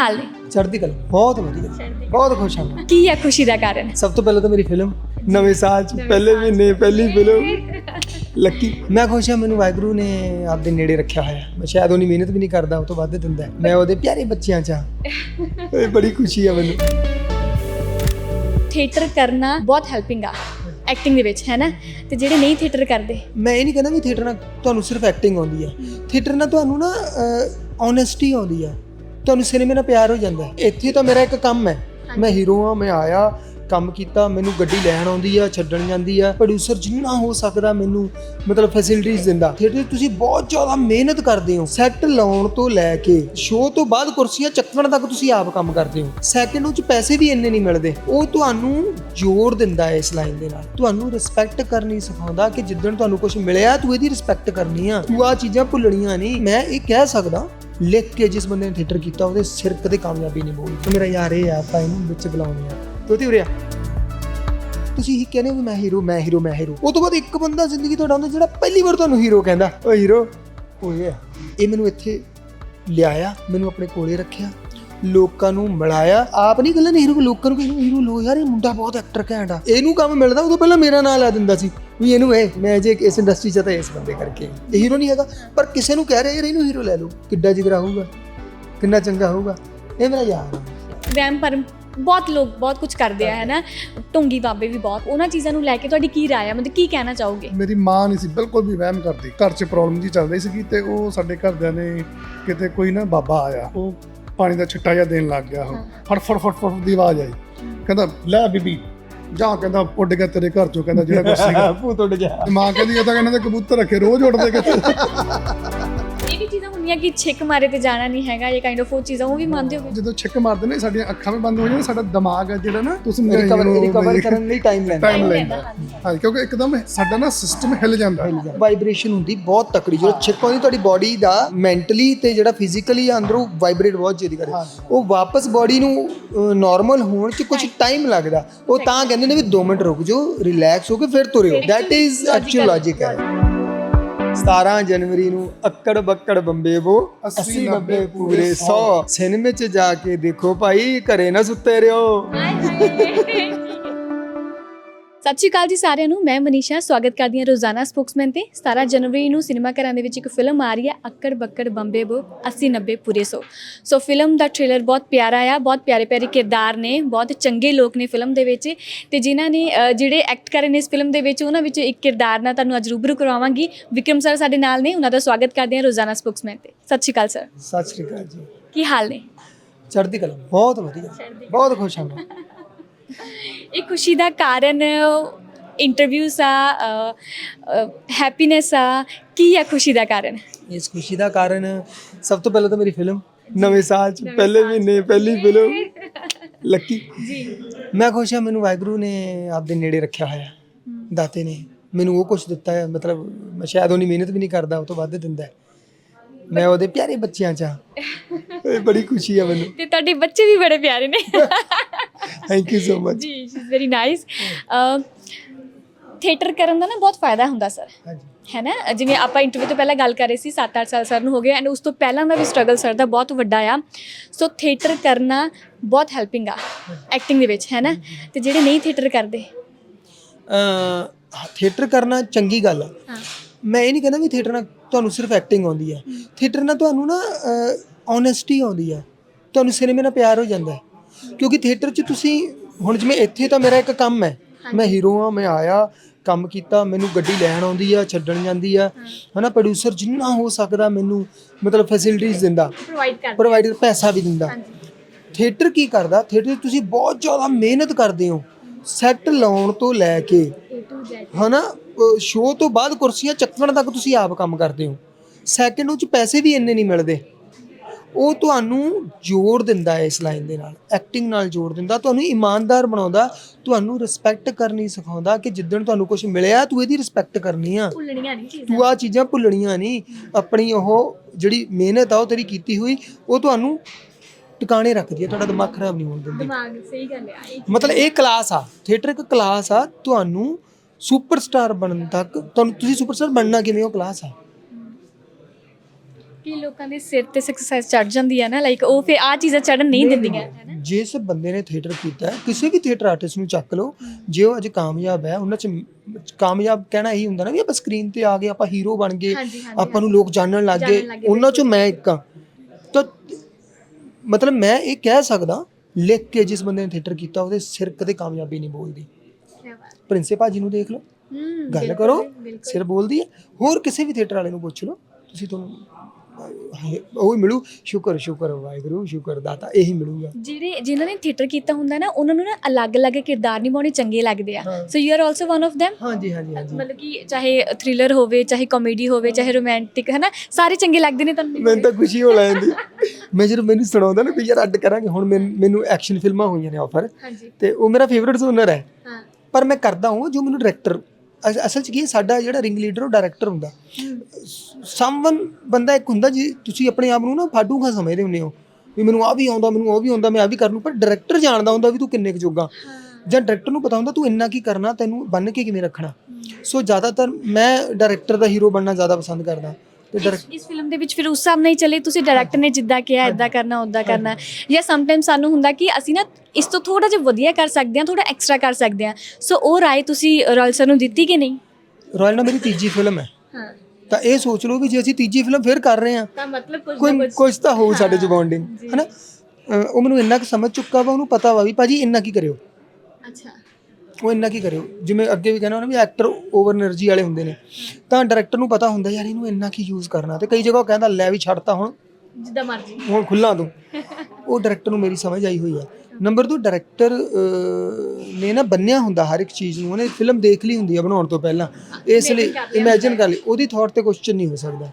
ਹਾਲ ਨੇ ਚੜ੍ਹਦੀ ਕਲਾ ਬਹੁਤ ਵਧੀਆ। ਬਹੁਤ ਖੁਸ਼ ਹਾਂ ਮੈਂ। ਕੀ ਹੈ ਖੁਸ਼ੀ ਦਾ ਕਾਰਨ? ਸਭ ਤੋਂ ਪਹਿਲਾਂ ਤਾਂ ਮੇਰੀ ਫਿਲਮ ਨਵੇਂ ਸਾਲ ਚ ਪਹਿਲੇ ਮਹੀਨੇ ਪਹਿਲੀ ਫਿਲਮ। ਲੱਕੀ ਮੈਂ ਖੁਸ਼ ਹਾਂ ਮੈਨੂੰ ਵਾਹਿਗੁਰੂ ਨੇ ਆਪਦੇ ਨੇੜੇ ਰੱਖਿਆ ਹੋਇਆ। ਮੈਂ ਸ਼ਾਇਦ ਉਹਨੀ ਮਿਹਨਤ ਵੀ ਨਹੀਂ ਕਰਦਾ ਉਹ ਤੋਂ ਵੱਧ ਦਿੰਦਾ ਹੈ। ਮੈਂ ਉਹਦੇ ਪਿਆਰੇ ਬੱਚਿਆਂ ਚ ਹਾਂ। ਇਹ ਬੜੀ ਖੁਸ਼ੀ ਆ ਮੈਨੂੰ। ਥੀਏਟਰ ਕਰਨਾ ਬਹੁਤ ਹੈਲਪਿੰਗ ਆ ਐਕਟਿੰਗ ਦੇ ਵਿੱਚ ਹੈ ਨਾ ਤੇ ਜਿਹੜੇ ਨਹੀਂ ਥੀਏਟਰ ਕਰਦੇ? ਮੈਂ ਇਹ ਨਹੀਂ ਕਹਿੰਦਾ ਵੀ ਥੀਏਟਰ ਨਾਲ ਤੁਹਾਨੂੰ ਸਿਰਫ ਐਕਟਿੰਗ ਆਉਂਦੀ ਹੈ ਥੀਏਟਰ ਨਾਲ ਤੁਹਾਨੂੰ ਨਾ ਓਨੈਸਟੀ ਆਉਂਦੀ ਹੈ ਤੁਹਾਨੂੰ ਸਿਨੇਮੇ ਨਾਲ ਪਿਆਰ ਹੋ ਜਾਂਦਾ ਹੈ। ਇੱਥੇ ਤਾਂ ਮੇਰਾ ਇੱਕ ਕੰਮ ਹੈ। ਮੈਂ ਹੀਰੋ ਹਾਂ ਮੈਂ ਆਇਆ ਕੰਮ ਕੀਤਾ ਮੈਨੂੰ ਗੱਡੀ ਲੈਣ ਆਉਂਦੀ ਆ ਛੱਡਣ ਜਾਂਦੀ ਆ। ਪ੍ਰੋਡਿਊਸਰ ਜਿੰਨਾ ਹੋ ਸਕਦਾ ਮੈਨੂੰ ਮਤਲਬ ਫੈਸਿਲਿਟੀਆਂ ਦਿੰਦਾ। ਥੀਏਟਰ ਤੁਸੀਂ ਬਹੁਤ ਜ਼ਿਆਦਾ ਮਿਹਨਤ ਕਰਦੇ ਹੋ। ਸੈੱਟ ਲਾਉਣ ਤੋਂ ਲੈ ਕੇ ਸ਼ੋਅ ਤੋਂ ਬਾਅਦ ਕੁਰਸੀਆਂ ਚੱਕਣ ਤੱਕ ਤੁਸੀਂ ਆਪ ਕੰਮ ਕਰਦੇ ਹੋ। ਸੈਕਿੰਡ ਵਿੱਚ ਪੈਸੇ ਵੀ ਇੰਨੇ ਨਹੀਂ ਮਿਲਦੇ। ਉਹ ਤੁਹਾਨੂੰ ਜੋੜ ਦਿੰਦਾ ਹੈ ਇਸ ਲਾਈਨ ਦੇ ਨਾਲ। ਤੁਹਾਨੂੰ ਰਿਸਪੈਕਟ ਕਰਨੀ ਸਿਖਾਉਂਦਾ ਕਿ ਜਿੱਦਣ ਤੁਹਾਨੂੰ ਕੁਝ ਮਿਲਿਆ ਤੂੰ ਇਹਦੀ ਰਿਸਪੈਕਟ ਕਰਨੀ ਆ। ਤੂੰ ਆ ਚੀਜ਼ਾਂ ਭੁੱਲਣੀਆਂ ਨਹੀਂ। ਮੈਂ ਇਹ ਕਹਿ ਸਕਦਾ ਲਿਖ ਕੇ ਜਿਸ ਬੰਦੇ ਨੇ ਥੀਏਟਰ ਕੀਤਾ, ਉਹਦੇ ਸਿਰ ਕਦੇ ਕਾਮਯਾਬੀ ਨਹੀਂ ਬੋਲਦੀ ਤੇ ਮੇਰਾ ਯਾਰ ਇਹ ਆ, ਆਪਾਂ ਇਹਨੂੰ ਵਿੱਚ ਬੁਲਾਉਂਦੇ ਆ ਤੋਤੀ ਉਰਿਆ ਤੁਸੀਂ ਹੀ ਕਹਿੰਦੇ ਹੋ ਵੀ ਮੈਂ ਹੀਰੋ ਮੈਂ ਹੀਰੋ ਮੈਂ ਹੀਰੋ ਉਹ ਤੋਂ ਬਾਅਦ ਇੱਕ ਬੰਦਾ ਜ਼ਿੰਦਗੀ ਤੁਹਾਡਾ ਹੁੰਦਾ ਜਿਹੜਾ ਪਹਿਲੀ ਵਾਰ ਤੁਹਾਨੂੰ ਹੀਰੋ ਕਹਿੰਦਾ ਓ ਹੀਰੋ ਉਹ ਇਹ ਆ। ਇਹ ਮੈਨੂੰ ਇੱਥੇ ਲਿਆਇਆ, ਮੈਨੂੰ ਆਪਣੇ ਕੋਲੇ ਰੱਖਿਆ, ਲੋਕਾਂ ਨੂੰ ਮਿਲਾਇਆ। ਆਪ ਨਹੀਂ ਗੱਲਾਂ ਹੀਰੋ ਲੋਕਾਂ ਨੂੰ ਕਹਿੰਦੇ ਹੀਰੋ ਲੋ ਯਾਰ, ਇਹ ਮੁੰਡਾ ਬਹੁਤ ਐਕਟਰ ਘੈਂਟ ਆ। ਇਹਨੂੰ ਕੰਮ ਮਿਲਦਾ, ਉਦੋਂ ਪਹਿਲਾਂ ਮੇਰਾ ਨਾਂ ਲਾ ਦਿੰਦਾ ਸੀ। ਵੀ ਇਹਨੂੰ ਇਹ ਮੈਂ ਜੇ ਇਸ ਇੰਡਸਟਰੀ 'ਚ ਤਾਂ ਇਸ ਬੰਦੇ ਕਰਕੇ। ਇਹ ਹੀਰੋ ਨਹੀਂ ਹੈਗਾ ਪਰ ਕਿਸੇ ਨੂੰ ਕਹਿ ਰਿਹਾ ਯਾਰ ਇਹਨੂੰ ਹੀਰੋ ਲੈ ਲਓ। ਕਿੱਡਾ ਜਿਗਰਾ ਹੋਊਗਾ? ਕਿੰਨਾ ਚੰਗਾ ਹੋਊਗਾ? ਇਹ ਮੇਰਾ ਯਾਰ ਆ। ਵਹਿਮ ਭਰਮ ਬਹੁਤ ਲੋਕ ਬਹੁਤ ਕੁਝ ਕਰਦੇ ਆ ਹੈ ਨਾ ਢੋਂਗੀ ਬਾਬੇ ਵੀ ਬਹੁਤ ਉਹਨਾਂ ਚੀਜ਼ਾਂ ਨੂੰ ਲੈ ਕੇ ਤੁਹਾਡੀ ਕੀ ਰਾਏ ਆ? ਮਤਲਬ ਕੀ ਕਹਿਣਾ ਚਾਹੋਗੇ? ਮੇਰੀ ਮਾਂ ਨਹੀਂ ਸੀ ਬਿਲਕੁਲ ਵੀ ਵਹਿਮ ਕਰਦੀ। ਘਰ 'ਚ ਪ੍ਰੋਬਲਮ ਜੀ ਚੱਲ ਰਹੀ ਸੀਗੀ ਤੇ ਉਹ ਸਾਡੇ ਘਰਦਿਆਂ ਨੇ ਕਿਤੇ ਕੋਈ ਨਾ ਬਾਬਾ ਆਇਆ। ਉਹ ਪਾਣੀ ਦਾ ਛਿੱਟਾ ਜਿਹਾ ਦੇਣ ਲੱਗ ਗਿਆ ਉਹ। ਫੜ ਫੜ ਫੜ ਫੜ ਦੀ ਆਵਾਜ਼ ਆਈ। ਕਹਿੰਦਾ ਲੈ ਬੀਬੀ ਜਾ ਕਹਿੰਦਾ ਉੱਡ ਗਿਆ ਤੇਰੇ ਘਰ ਚੋਂ ਕਹਿੰਦਾ ਜਿਹੜਾ ਕੁਛ ਸੀਗਾ। ਭੂਤ ਉੱਡ ਗਿਆ। ਤੇ ਮਾਂ ਕਹਿੰਦੀ ਇਹ ਤਾਂ ਕਹਿੰਦੇ ਕਬੂਤਰ ਰੱਖੇ ਰੋਜ਼ ਉੱਡਦੇ ਕਿਤੇ। ਇਹ ਵੀ ਚੀਜ਼ਾਂ ਹੁੰਦੀਆਂ ਕਿ ਛਿੱਕ ਮਾਰੇ ਤੇ ਜਾਣਾ ਨਹੀਂ ਹੈਗਾ ਇਹ ਕਾਈਂਡ ਆਫ ਉਹ ਚੀਜ਼ਾਂ ਉਹ ਵੀ ਮੰਨਦੇ ਹੋ ਜਦੋਂ ਛਿੱਕ ਮਾਰਦੇ ਨੇ ਸਾਡੀਆਂ ਅੱਖਾਂ ਵੀ ਬੰਦ ਹੋ ਜਾਂਦੀਆਂ ਸਾਡਾ ਦਿਮਾਗ ਹੈ ਜਿਹੜਾ ਨਾ ਤੁਸੀਂ ਰਿਕਵਰ ਰਿਕਵਰ ਕਰਨ ਲਈ ਟਾਈਮ ਲੈਂਦਾ। ਟਾਈਮ ਲੈਂਦਾ। ਹਾਂ ਕਿਉਂਕਿ ਇੱਕਦਮ ਸਾਡਾ ਨਾ ਸਿਸਟਮ ਹਿੱਲ ਜਾਂਦਾ। ਹੈ ਵਾਈਬ੍ਰੇਸ਼ਨ ਹੁੰਦੀ ਬਹੁਤ ਤਕੜੀ। ਜਦੋਂ ਛਿੱਕ ਆਉਂਦੀ ਤੁਹਾਡੀ ਬਾਡੀ ਦਾ ਮੈਂਟਲੀ ਤੇ ਜਿਹੜਾ ਫਿਜ਼ੀਕਲੀ ਅੰਦਰੋਂ ਵਾਈਬ੍ਰੇਟ ਬਹੁਤ ਜਲਦੀ ਕਰੇ। ਉਹ ਵਾਪਸ ਬਾਡੀ ਨੂੰ ਨਾਰਮਲ ਹੋਣ ਚ ਕੁਝ ਟਾਈਮ ਲੱਗਦਾ। ਉਹ ਤਾਂ ਕਹਿੰਦੇ ਨੇ ਵੀ 2 ਮਿੰਟ ਰੁਕ ਜਾਓ ਰਿਲੈਕਸ ਹੋ ਕੇ ਫਿਰ ਤੁਰਿਓ। ਦੈਟ ਇਜ਼ ਐਕਚੁਅਲ ਲੌਜੀਕ ਹੈ। 17 ਜਨਵਰੀ ਨੂੰ ਅੱਕੜ ਬੱਕੜ ਬੰਬੇ ਵੋ 80 90 ਪੂਰੇ 100 ਸਿਨੇਮੇ ਚ ਜਾ ਕੇ ਦੇਖੋ ਭਾਈ ਘਰੇ ਨਾ ਸੁੱਤੇ ਰਿਓ। ਸਤਿ ਸ਼੍ਰੀ ਅਕਾਲ ਜੀ ਸਾਰਿਆਂ ਨੂੰ। ਮੈਂ ਮਨੀਸ਼ਾ ਸਵਾਗਤ ਕਰਦੀ ਹਾਂ ਰੋਜ਼ਾਨਾ ਸਪੋਕਸਮੈਨ ਤੇ। 17 ਜਨਵਰੀ ਨੂੰ ਸਿਨੇਮਾ ਘਰਾਂ ਦੇ ਵਿੱਚ ਇੱਕ ਫਿਲਮ ਆ ਰਹੀ ਹੈ ਅੱਕੜ ਬੱਕੜ ਬੰਬੇ ਬੋ 80 90 ਪੂਰੇ 100 ਸੋ ਫਿਲਮ ਦਾ ਟ੍ਰੇਲਰ ਬਹੁਤ ਪਿਆਰਾ ਆ ਬਹੁਤ ਪਿਆਰੇ ਪਿਆਰੇ ਕਿਰਦਾਰ ਨੇ ਬਹੁਤ ਚੰਗੇ ਲੋਕ ਨੇ ਫਿਲਮ ਦੇ ਵਿੱਚ। ਤੇ ਜਿਨ੍ਹਾਂ ਨੇ ਜਿਹੜੇ ਐਕਟ ਕਰ ਰਹੇ ਨੇ ਇਸ ਫਿਲਮ ਦੇ ਵਿੱਚ ਉਹਨਾਂ ਵਿੱਚੋਂ ਇੱਕ ਕਿਰਦਾਰ ਨਾਲ ਤੁਹਾਨੂੰ ਅੱਜ ਰੂਬਰੂ ਕਰਵਾਵਾਂਗੀ ਵਿਕਰਮ ਸਰ ਸਾਡੇ ਨਾਲ ਨੇ ਉਹਨਾਂ ਦਾ ਸਵਾਗਤ ਕਰਦੇ ਹਾਂ ਰੋਜ਼ਾਨਾ ਸਪੋਕਸਮੈਨ ਤੇ। ਸਤਿ ਸ਼੍ਰੀ ਅਕਾਲ ਸਰ ਸਤਿ ਸ਼੍ਰੀ ਅਕਾਲ ਜੀ। ਕੀ ਹਾਲ ਨੇ? ਚੜ੍ਹਦੀ ਕਲਾ ਬਹੁਤ ਵਧੀਆ। ਬਹੁਤ ਖੁਸ਼ ਹਾਂ ਮੈਂ। ਇਹ ਖੁਸ਼ੀ ਦਾ ਕਾਰਨ ਇੰਟਰਵਿਊਸ ਆ ਹੈਪੀਨੈਸ ਆ ਕੀ ਹੈ ਖੁਸ਼ੀ ਦਾ ਕਾਰਨ? ਇਸ ਖੁਸ਼ੀ ਦਾ ਕਾਰਨ ਸਭ ਤੋਂ ਪਹਿਲਾਂ ਤਾਂ ਮੇਰੀ ਫਿਲਮ ਨਵੇਂ ਸਾਲ ਚ ਪਹਿਲੇ ਮਹੀਨੇ ਪਹਿਲੀ ਫਿਲਮ ਲੱਕੀ ਜੀ। ਮੈਂ ਖੁਸ਼ ਹਾਂ ਮੈਨੂੰ ਵਾਹਿਗੁਰੂ ਨੇ ਆਪਦੇ ਨੇੜੇ ਰੱਖਿਆ ਹੋਇਆ। ਦਾਤੇ ਨੇ ਮੈਨੂੰ ਉਹ ਕੁਝ ਦਿੱਤਾ ਹੈ ਮਤਲਬ ਮੈਂ ਸ਼ਾਇਦ ਉਹਨੀ ਮਿਹਨਤ ਵੀ ਨਹੀਂ ਕਰਦਾ ਉਹ ਤੋਂ ਵੱਧ ਦਿੰਦਾ ਹੈ। ਮੈਂ ਉਹਦੇ ਪਿਆਰੇ ਬੱਚਿਆਂ ਚ ਬੜੀ ਖੁਸ਼ੀ ਹੈ ਮੈਨੂੰ। ਤੇ ਤੁਹਾਡੇ ਬੱਚੇ ਵੀ ਬੜੇ ਪਿਆਰੇ ਨੇ। ਥੈਂਕ ਯੂ ਸੋ ਮਚ ਜੀ she is very nice theatre ਕਰਨ ਦਾ ਨਾ ਬਹੁਤ ਫਾਇਦਾ ਹੁੰਦਾ ਸਰ ਹਾਂਜੀ। ਹੈ ਨਾ? ਜਿਵੇਂ ਆਪਾਂ ਇੰਟਰਵਿਊ ਤੋਂ ਪਹਿਲਾਂ ਗੱਲ ਕਰ ਰਹੇ ਸੀ 7-8 ਸਾਲ ਸਰ ਨੂੰ ਹੋ ਗਏ ਐਂਡ ਉਸ ਤੋਂ ਪਹਿਲਾਂ ਦਾ ਵੀ ਸਟਰਗਲ ਸਰ ਦਾ ਬਹੁਤ ਵੱਡਾ ਆ। ਸੋ ਥੀਏਟਰ ਕਰਨਾ ਬਹੁਤ ਹੈਲਪਿੰਗ ਆ ਐਕਟਿੰਗ ਦੇ ਵਿੱਚ ਹੈ ਨਾ? ਤੇ ਜਿਹੜੇ ਨਹੀਂ ਥੀਏਟਰ ਕਰਦੇ? ਅ ਥੀਏਟਰ ਕਰਨਾ ਚੰਗੀ ਗੱਲ ਹਾਂ। ਮੈਂ ਇਹ ਨਹੀਂ ਕਹਿੰਦਾ ਵੀ ਥੀਏਟਰ ਨਾਲ ਤੁਹਾਨੂੰ ਸਿਰਫ ਐਕਟਿੰਗ ਆਉਂਦੀ ਹੈ ਥੀਏਟਰ ਨਾਲ ਤੁਹਾਨੂੰ ਨਾ ਓਨੈਸਟੀ ਆਉਂਦੀ ਹੈ ਤੁਹਾਨੂੰ ਸਿਨੇਮੇ ਨਾਲ ਪਿਆਰ ਹੋ ਜਾਂਦਾ। ਹੈ ਕਿਉਂਕਿ ਥੀਏਟਰ 'ਚ ਤੁਸੀਂ ਹੁਣ ਜਿਵੇਂ ਇੱਥੇ ਤਾਂ ਮੇਰਾ ਇੱਕ ਕੰਮ ਹੈ। ਮੈਂ ਹੀਰੋ ਹਾਂ ਮੈਂ ਆਇਆ ਕੰਮ ਕੀਤਾ ਮੈਨੂੰ ਗੱਡੀ ਲੈਣ ਆਉਂਦੀ ਆ ਛੱਡਣ ਜਾਂਦੀ ਆ। ਹਨਾ ਪ੍ਰੋਡਿਊਸਰ ਜਿੰਨਾ ਹੋ ਸਕਦਾ ਮੈਨੂੰ ਮਤਲਬ ਫੈਸਿਲਿਟੀਆਂ ਦਿੰਦਾ। ਪ੍ਰੋਵਾਈਡ ਕਰਦੇ ਪ੍ਰੋਵਾਈਡਰ ਪੈਸਾ ਵੀ ਦਿੰਦਾ। ਥੀਏਟਰ ਕੀ ਕਰਦਾ? ਥੀਏਟਰ 'ਚ ਤੁਸੀਂ ਬਹੁਤ ਜ਼ਿਆਦਾ ਮਿਹਨਤ ਕਰਦੇ ਹੋ। ਸੈੱਟ ਲਾਉਣ ਤੋਂ ਲੈ ਕੇ ਹਨਾ ਸ਼ੋਅ ਤੋਂ ਬਾਅਦ ਕੁਰਸੀਆਂ ਚੱਕਣ ਤੱਕ ਤੁਸੀਂ ਆਪ ਕੰਮ ਕਰਦੇ ਹੋ। ਸੈਕਿੰਡ ਵਿੱਚ ਪੈਸੇ ਵੀ ਇੰਨੇ ਨਹੀਂ ਮਿਲਦੇ। ਉਹ ਤੁਹਾਨੂੰ ਜੋੜ ਦਿੰਦਾ ਹੈ ਇਸ ਲਾਈਨ ਦੇ ਨਾਲ ਐਕਟਿੰਗ ਨਾਲ ਜੋੜ ਦਿੰਦਾ ਤੁਹਾਨੂੰ ਇਮਾਨਦਾਰ ਬਣਾਉਂਦਾ ਤੁਹਾਨੂੰ ਰਿਸਪੈਕਟ ਕਰਨੀ ਸਿਖਾਉਂਦਾ ਕਿ ਜਿੱਦਣ ਤੁਹਾਨੂੰ ਕੁਝ ਮਿਲਿਆ ਤੂੰ ਇਹਦੀ ਰਿਸਪੈਕਟ ਕਰਨੀ ਆ। ਭੁੱਲਣੀਆਂ ਨਹੀਂ ਚੀਜ਼ਾਂ। ਤੂੰ ਆ ਚੀਜ਼ਾਂ ਭੁੱਲਣੀਆਂ ਨਹੀਂ ਆਪਣੀ ਉਹ ਜਿਹੜੀ ਮਿਹਨਤ ਆ ਉਹ ਤੇਰੀ ਕੀਤੀ ਹੋਈ ਉਹ ਤੁਹਾਨੂੰ ਟਿਕਾਣੇ ਰੱਖਦੀ ਹੈ ਤੁਹਾਡਾ ਦਿਮਾਗ ਖਰਾਬ ਨਹੀਂ ਹੋਣ ਦਿੰਦੀ। ਦਿਮਾਗ ਸਹੀ ਗੱਲ ਹੈ ਇਹ ਮਤਲਬ ਇਹ ਕਲਾਸ ਆ ਥੀਏਟਰ ਇੱਕ ਕਲਾਸ ਆ ਤੁਹਾਨੂੰ ਸੁਪਰਸਟਾਰ ਬਣਨ ਤੱਕ ਤੁਹਾਨੂੰ ਤੁਸੀਂ ਸੁਪਰਸਟਾਰ ਬਣਨਾ ਕਿਵੇਂ ਉਹ ਕਲਾਸ ਆ। ਕਿ ਲੋਕਾਂ ਦੇ ਸਿਰ ਤੇ ਸਕਸੈਸ ਚੜ ਜਾਂਦੀ ਹੈ ਨਾ ਲਾਈਕ ਉਹ ਫਿਰ ਆ ਚੀਜ਼ਾਂ ਚੜਨ ਨਹੀਂ ਦਿੰਦੀਆਂ ਹੈ ਨਾ? ਜਿਸ ਬੰਦੇ ਨੇ ਥੀਏਟਰ ਕੀਤਾ ਹੈ, ਕਿਸੇ ਵੀ ਥੀਏਟਰ ਆਰਟਿਸਟ ਨੂੰ ਚੱਕ ਲਓ ਜੇ ਉਹ ਅੱਜ ਕਾਮਯਾਬ ਹੈ ਉਹਨਾਂ ਚ ਕਾਮਯਾਬ ਕਹਿਣਾ ਇਹੀ ਹੁੰਦਾ ਨਾ ਵੀ ਆਪਾਂ ਸਕਰੀਨ ਤੇ ਆ ਗਏ ਆਪਾਂ ਹੀਰੋ ਬਣ ਗਏ ਹਾਂਜੀ, ਹਾਂਜੀ, ਆਪਾਂ ਨੂੰ ਲੋਕ ਜਾਣਨ ਲੱਗ ਜਾਣਨ ਗਏ ਲੱਗ ਗਏ, ਉਹਨਾਂ ਚੋਂ ਮੈਂ ਇੱਕ ਹਾਂ। ਤਾਂ ਮਤਲਬ ਮੈਂ ਇਹ ਕਹਿ ਸਕਦਾ ਲਿਖ ਕੇ ਜਿਸ ਬੰਦੇ ਨੇ ਥੀਏਟਰ ਕੀਤਾ ਉਹਦੇ ਸਿਰ ਕਦੇ ਕਾਮਯਾਬੀ ਨਹੀਂ ਬੋਲਦੀ। ਪ੍ਰਿੰਸੇ ਭਾਜੀ ਨੂੰ ਦੇਖ ਲਓ। ਹੂੰ ਗੱਲ ਕਰੋ ਸਿਰ ਬੋਲਦੀ ਹੈ। ਹੋਰ ਕਿਸੇ ਵੀ ਥੀਏਟਰ ਵਾਲੇ ਨੂੰ ਪੁੱਛ ਲਓ ਤੁਸੀਂ ਤੁਹਾਨੂੰ ਉਹ ਹੀ ਮਿਲੂ। ਸ਼ੁਕਰ ਸ਼ੁਕਰ ਵਾਹਿਗੁਰੂ ਸ਼ੁਕਰ ਦਾਤਾ ਇਹੀ ਮਿਲੂਗਾ। ਜਿਹੜੇ ਜਿਨ੍ਹਾਂ ਨੇ ਥੀਏਟਰ ਕੀਤਾ ਹੁੰਦਾ ਨਾ ਉਹਨਾਂ ਨੂੰ ਨਾ ਅਲੱਗ-ਅਲੱਗ ਕਿਰਦਾਰ ਨਿਭਾਉਣੇ ਚੰਗੇ ਲੱਗਦੇ ਆ। So you are also one of them? ਹਾਂਜੀ ਹਾਂਜੀ ਹਾਂਜੀ। ਮਤਲਬ ਕਿ ਚਾਹੇ ਥ੍ਰਿਲਰ ਹੋਵੇ ਚਾਹੇ ਕਾਮੇਡੀ ਹੋਵੇ ਚਾਹੇ ਰੋਮਾਂਟਿਕ ਹੈ ਨਾ ਸਾਰੇ ਚੰਗੇ ਲੱਗਦੇ ਨੇ ਤੁਹਾਨੂੰ? ਮੈਨੂੰ ਤਾਂ ਖੁਸ਼ੀ ਹੋ ਲੈਂਦੀ ਮੈਂ ਜਦੋਂ ਮੈਨੂੰ ਸੁਣਾਉਂਦਾ ਨਾ ਵੀ ਯਾਰ ਅੱਡ ਕਰਾਂਗੇ ਹੁਣ ਮੈਨ- ਐਕਸ਼ਨ ਫਿਲਮਾਂ ਹੋਈਆਂ ਨੇ ਆਫਰ ਹਾਂਜੀ। ਤੇ ਉਹ ਮੇਰਾ ਫੇਵਰਿਟ ਜ਼ੋਨਰ ਹੈ। ਹਾਂ। ਪਰ ਮੈਂ ਕਰਦਾ ਹਾਂ ਜੋ ਮੈਨੂੰ ਡਾਇਰੈਕਟਰ ਅਸਲ 'ਚ ਕੀ ਹੈ ਸਾਡਾ ਜਿਹੜਾ ਰਿੰਗ ਲੀਡਰ ਉਹ ਡਾਇਰੈਕਟਰ ਹੁੰਦਾ। ਸਮਵਨ ਬੰਦਾ ਇੱਕ ਹੁੰਦਾ ਜੀ ਤੁਸੀਂ ਆਪਣੇ ਆਪ ਨੂੰ ਨਾ ਫਾਡੂਗਾ ਸਮਝਦੇ ਹੁੰਦੇ ਹੋ। ਵੀ ਮੈਨੂੰ ਆ ਵੀ ਆਉਂਦਾ ਮੈਨੂੰ ਉਹ ਵੀ ਆਉਂਦਾ ਮੈਂ ਆ ਵੀ ਕਰ ਲੂੰ ਪਰ ਡਾਇਰੈਕਟਰ ਜਾਣਦਾ ਹੁੰਦਾ ਵੀ ਤੂੰ ਕਿੰਨੇ ਕੁ ਜੋਗਾ। ਜਾਂ ਡਾਇਰੈਕਟਰ ਨੂੰ ਪਤਾ ਹੁੰਦਾ ਤੂੰ ਇੰਨਾ ਕੀ ਕਰਨਾ ਤੈਨੂੰ ਬੰਨ ਕੇ ਕਿਵੇਂ ਰੱਖਣਾ। ਸੋ ਜ਼ਿਆਦਾਤਰ ਮੈਂ ਡਾਇਰੈਕਟਰ ਦਾ ਹੀਰੋ ਬਣਨਾ ਜ਼ਿਆਦਾ ਪਸੰਦ ਕਰਦਾ। ਤੇ ਡਾਇਰੈਕਟਰ ਇਸ ਫਿਲਮ ਦੇ ਵਿੱਚ ਫਿਰ ਉਸ ਹਿਸਾਬ ਨਾਲ ਹੀ ਚੱਲੇ। ਤੁਸੀਂ ਡਾਇਰੈਕਟਰ ਨੇ ਜਿੱਦਾਂ ਕਿਹਾ ਇਦਾਂ ਕਰਨਾ ਉਦਾਂ ਕਰਨਾ। ਜਾਂ ਸਮਟਾਈਮ ਸਾਨੂੰ ਹੁੰਦਾ ਕਿ ਅਸੀਂ ਨਾ ਇਸ ਤੋਂ ਥੋੜਾ ਜਿਹਾ ਵਧੀਆ ਕਰ ਸਕਦੇ ਹਾਂ ਥੋੜਾ ਐਕਸਟਰਾ ਕਰ ਸਕਦੇ ਹਾਂ। ਸੋ ਉਹ ਰਾਏ ਤੁਸੀਂ ਰਾਇਲ ਸਰ ਨੂੰ ਦਿੱਤੀ ਕਿ ਨਹੀਂ? ਰਾਇਲ ਨਾ ਮੇਰੀ ਤੀਜੀ ਫਿਲਮ ਹੈ। ਹਾਂ। ਤਾਂ ਇਹ ਸੋਚ ਲਓ ਵੀ ਜੇ ਅਸੀਂ ਤੀਜੀ ਫਿਲਮ ਫਿਰ ਕਰ ਰਹੇ ਹਾਂ ਤਾਂ ਮਤਲਬ ਕੁਝ ਕੋਈ ਕੁਝ ਤਾਂ ਹੋਊ ਸਾਡੇ ਚ ਬੌਂਡਿੰਗ ਹੈਨਾ? ਅਹ ਉਹ ਮੈਨੂੰ ਇੰਨਾ ਕੁ ਸਮਝ ਚੁੱਕਾ ਵਾ ਉਹਨੂੰ ਪਤਾ ਵਾ ਵੀ ਭਾਜੀ ਇੰਨਾ ਕੀ ਕਰਿਓ। ਅੱਛਾ। ਉਹ ਇੰਨਾ ਕੀ ਕਰਿਓ ਜਿਵੇਂ ਅੱਗੇ ਵੀ ਕਹਿੰਦਾ ਉਹਨਾਂ ਵੀ ਐਕਟਰ ਓਵਰ એનર્ਜੀ ਵਾਲੇ ਹੁੰਦੇ ਨੇ। ਤਾਂ ਡਾਇਰੈਕਟਰ ਨੂੰ ਪਤਾ ਹੁੰਦਾ ਯਾਰ ਇਹਨੂੰ ਇੰਨਾ ਕੀ ਯੂਜ਼ ਕਰਨਾ? ਤੇ ਕਈ ਜਗ੍ਹਾ ਉਹ ਕਹਿੰਦਾ ਲੈ ਵੀ ਛੱਡਤਾ ਹੁਣ। ਜਿੱਦਾਂ ਮਰਜ਼ੀ। ਹੁਣ ਖੁੱਲਾ ਤੂੰ। ਉਹ ਡਾਇਰੈਕਟਰ ਨੂੰ ਮੇਰੀ ਸਮਝ ਆਈ ਹੋਈ ਹੈ ਨੰਬਰ 2 ਡਾਇਰੈਕਟਰ ਨੇ ਨਾ ਬੰਨਿਆ ਹੁੰਦਾ ਹਰ ਇੱਕ ਚੀਜ਼ ਨੂੰ। ਉਹਨੇ ਫਿਲਮ ਦੇਖ ਲਈ ਹੁੰਦੀ ਆ ਬਣਾਉਣ ਤੋਂ ਪਹਿਲਾਂ। ਇਸ ਲਈ ਇਮੇਜਿਨ ਕਰ ਲਈ। ਉਹਦੀ ਥਾਟ ਤੇ ਕੁਐਸਚਨ ਨਹੀਂ ਹੋ ਸਕਦਾ।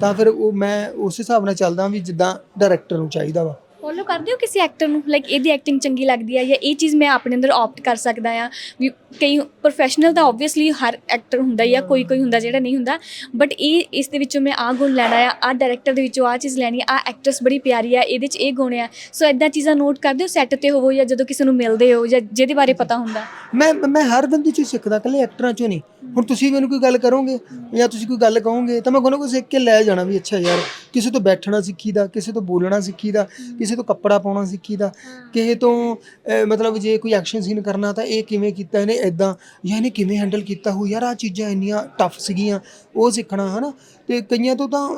ਤਾਂ ਫਿਰ ਉਹ ਮੈਂ ਉਸ ਹਿਸਾਬ ਨਾਲ ਚੱਲਦਾ ਵੀ ਜਿੱਦਾਂ ਡਾਇਰੈਕਟਰ ਨੂੰ ਚਾਹੀਦਾ ਵਾ। ਫੋਲੋ ਕਰਦੇ ਹੋ ਕਿਸੇ ਐਕਟਰ ਨੂੰ? ਲਾਈਕ ਇਹਦੀ ਐਕਟਿੰਗ ਚੰਗੀ ਲੱਗਦੀ ਹੈ ਜਾਂ ਇਹ ਚੀਜ਼ ਮੈਂ ਆਪਣੇ ਅੰਦਰ ਆਪਟ ਕਰ ਸਕਦਾ ਆ? ਵੀ ਕਈ ਪ੍ਰੋਫੈਸ਼ਨਲ ਤਾਂ ਆਬਵੀਅਸਲੀ ਹਰ ਐਕਟਰ ਹੁੰਦਾ ਹੀ ਆ, ਕੋਈ ਕੋਈ ਹੁੰਦਾ ਜਿਹੜਾ ਨਹੀਂ ਹੁੰਦਾ। ਬਟ ਇਹ, ਇਸ ਦੇ ਵਿੱਚੋਂ ਮੈਂ ਆਹ ਗੁਣ ਲੈਣਾ ਆ, ਆਹ ਡਾਇਰੈਕਟਰ ਦੇ ਵਿੱਚੋਂ ਆਹ ਚੀਜ਼ ਲੈਣੀ ਆ, ਆਹ ਐਕਟਰਸ ਬੜੀ ਪਿਆਰੀ ਆ, ਇਹਦੇ 'ਚ ਇਹ ਗੁਣ ਆ। ਸੋ ਇਦਾਂ ਚੀਜ਼ਾਂ ਨੋਟ ਕਰਦੇ ਹੋ ਸੈੱਟ ਤੇ ਹੋਵੋ ਜਾਂ ਜਦੋਂ ਕਿਸੇ ਨੂੰ ਮਿਲਦੇ ਹੋ ਜਾਂ ਜਿਹਦੇ ਬਾਰੇ ਪਤਾ ਹੁੰਦਾ? ਮੈਂ ਮੈਂ ਹਰ ਬੰਦੇ ਚੋਂ ਸਿੱਖਦਾ, ਇਕੱਲੇ ਐਕਟਰਾਂ ਚੋਂ ਨਹੀਂ। ਹੁਣ ਤੁਸੀਂ ਮੈਨੂੰ ਕੋਈ ਗੱਲ ਕਰੋਗੇ ਜਾਂ ਤੁਸੀਂ ਕੋਈ ਗੱਲ ਕਹੋਗੇ ਤਾਂ ਮੈਂ ਕੋਈ ਨਾ ਕੋਈ ਸਿੱਖ ਕੇ ਲੈ ਜਾਣਾ ਵੀ ਅੱਛਾ ਯਾਰ, ਕਿਸੇ ਤੋਂ ਬੈਠਣਾ ਸਿੱਖੀਦਾ, ਕਿਸੇ ਤੋਂ ਬੋਲਣਾ ਸਿੱਖੀਦਾ ਕਿਸੇ ਤੋਂ ਕੱਪੜਾ ਪਾਉਣਾ ਸਿੱਖੀਦਾ ਕਿਸੇ ਤੋਂ ਅਹ, ਮਤਲਬ ਜੇ ਕੋਈ ਐਕਸ਼ਨ ਸੀਨ ਕਰਨਾ ਤਾਂ ਇਹ ਕਿਵੇਂ ਕੀਤਾ ਇਹਨੇ ਇਦਾਂ ਜਾਂ ਇਹਨੇ ਕਿਵੇਂ ਹੈਂਡਲ ਕੀਤਾ ਹੋ ਯਾਰ ਆ ਚੀਜ਼ਾਂ ਇੰਨੀਆਂ ਟਫ ਸੀਗੀਆਂ ਉਹ ਸਿੱਖਣਾ ਹਨਾ? ਤੇ ਕਈਆਂ ਤੋਂ ਤਾਂ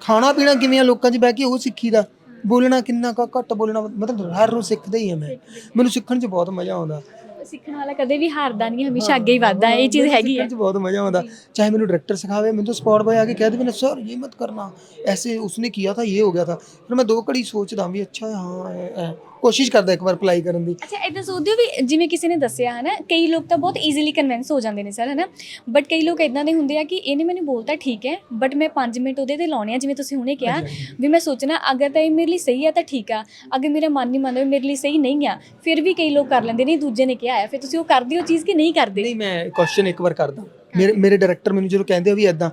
ਖਾਣਾ ਪੀਣਾ ਕਿਵੇਂ ਆ ਲੋਕਾਂ 'ਚ ਬਹਿ ਕੇ ਉਹ ਸਿੱਖੀਦਾ ਬੋਲਣਾ ਕਿੰਨਾ ਕੁ ਘੱਟ ਬੋਲਣਾ ਮਤਲਬ ਹਰ ਰੋਜ਼ ਸਿੱਖਦਾ ਹੀ ਹਾਂ ਮੈਂ। ਮੈਨੂੰ ਸਿੱਖਣ 'ਚ ਬਹੁਤ ਮਜ਼ਾ ਆਉਂਦਾ। ਸਿੱਖਣ ਵਾਲਾ ਕਦੇ ਵੀ ਹਾਰਦਾ ਨਹੀਂ ਹਮੇਸ਼ਾ ਅੱਗੇ ਹੀ ਵੱਧਦਾ ਹੈ ਇਹ ਚੀਜ਼ ਹੈਗੀ ਹੈ ਬਹੁਤ ਮਜ਼ਾ ਆਉਂਦਾ। ਚਾਹੇ ਮੈਨੂੰ ਡਾਇਰੈਕਟਰ ਸਿਖਾਵੇ ਮੈਨੂੰ ਸਪੌਟ ਬਾਏ ਆ ਕੇ ਕਹਿ ਦੇ ਮੈਨੂੰ ਸਰ ਇਹ ਮਤ ਕਰਨਾ। ਐਸੇ ਉਸਨੇ ਕੀਤਾ ਥਾ ਇਹ ਹੋ ਗਿਆ ਥਾ ਫਿਰ ਮੈਂ ਦੋ ਘੜੀ ਸੋਚਦਾ ਵੀ ਅੱਛਾ ਹਾਂ ਕੋਸ਼ਿਸ਼ ਕਰਦਾ ਇੱਕ ਵਾਰ ਅਪਲਾਈ ਕਰਨ ਦੀ। ਅੱਛਾ ਇਦਾਂ ਸੋਚਦੇ ਹੋ ਵੀ ਜਿਵੇਂ ਕਿਸੇ ਨੇ ਦੱਸਿਆ ਹੈ ਨਾ ਕਈ ਲੋਕ ਤਾਂ ਬਹੁਤ ਈਜ਼ੀਲੀ ਕਨਵਿੰਸ ਹੋ ਜਾਂਦੇ ਨੇ ਸਰ ਹੈ ਨਾ ਬਟ ਕਈ ਲੋਕ ਇਦਾਂ ਦੇ ਹੁੰਦੇ ਆ ਕਿ ਇਹਨੇ ਮੈਨੂੰ ਬੋਲਤਾ ਠੀਕ ਹੈ ਬਟ ਮੈਂ 5 ਮਿੰਟ ਉਹਦੇ ਤੇ ਲਾਉਣੇ ਆ ਜਿਵੇਂ ਤੁਸੀਂ ਹੁਣੇ ਕਿਹਾ ਵੀ ਮੈਂ ਸੋਚਣਾ ਅਗਰ ਤਾਂ ਇਹ ਮੇਰੇ ਲਈ ਸਹੀ ਆ ਤਾਂ ਠੀਕ ਆ ਅਗਰ ਮੇਰਾ ਮਨ ਨਹੀਂ ਮੰਨਦਾ ਮੇਰੇ ਲਈ ਸਹੀ ਨਹੀਂ ਆ ਫਿਰ ਵੀ ਕਈ ਲੋਕ ਕਰ ਲੈਂਦੇ ਨੇ ਦੂਜੇ ਨੇ ਕਿਹਾ ਆ ਫਿਰ ਤੁਸੀਂ ਉਹ ਕਰਦੇ ਹੋ ਚੀਜ਼ ਕਿ ਨਹੀਂ ਕਰਦੇ? ਨਹੀਂ ਮੈਂ ਕੁਐਸਚਨ ਇੱਕ ਵਾਰ ਕਰਦਾ। ਮੇਰੇ ਮੇਰੇ ਡਾਇਰੈਕਟਰ ਮੈਨੂੰ ਜਦੋਂ ਕਹਿੰਦੇ ਆ ਵੀ ਐਦਾਂ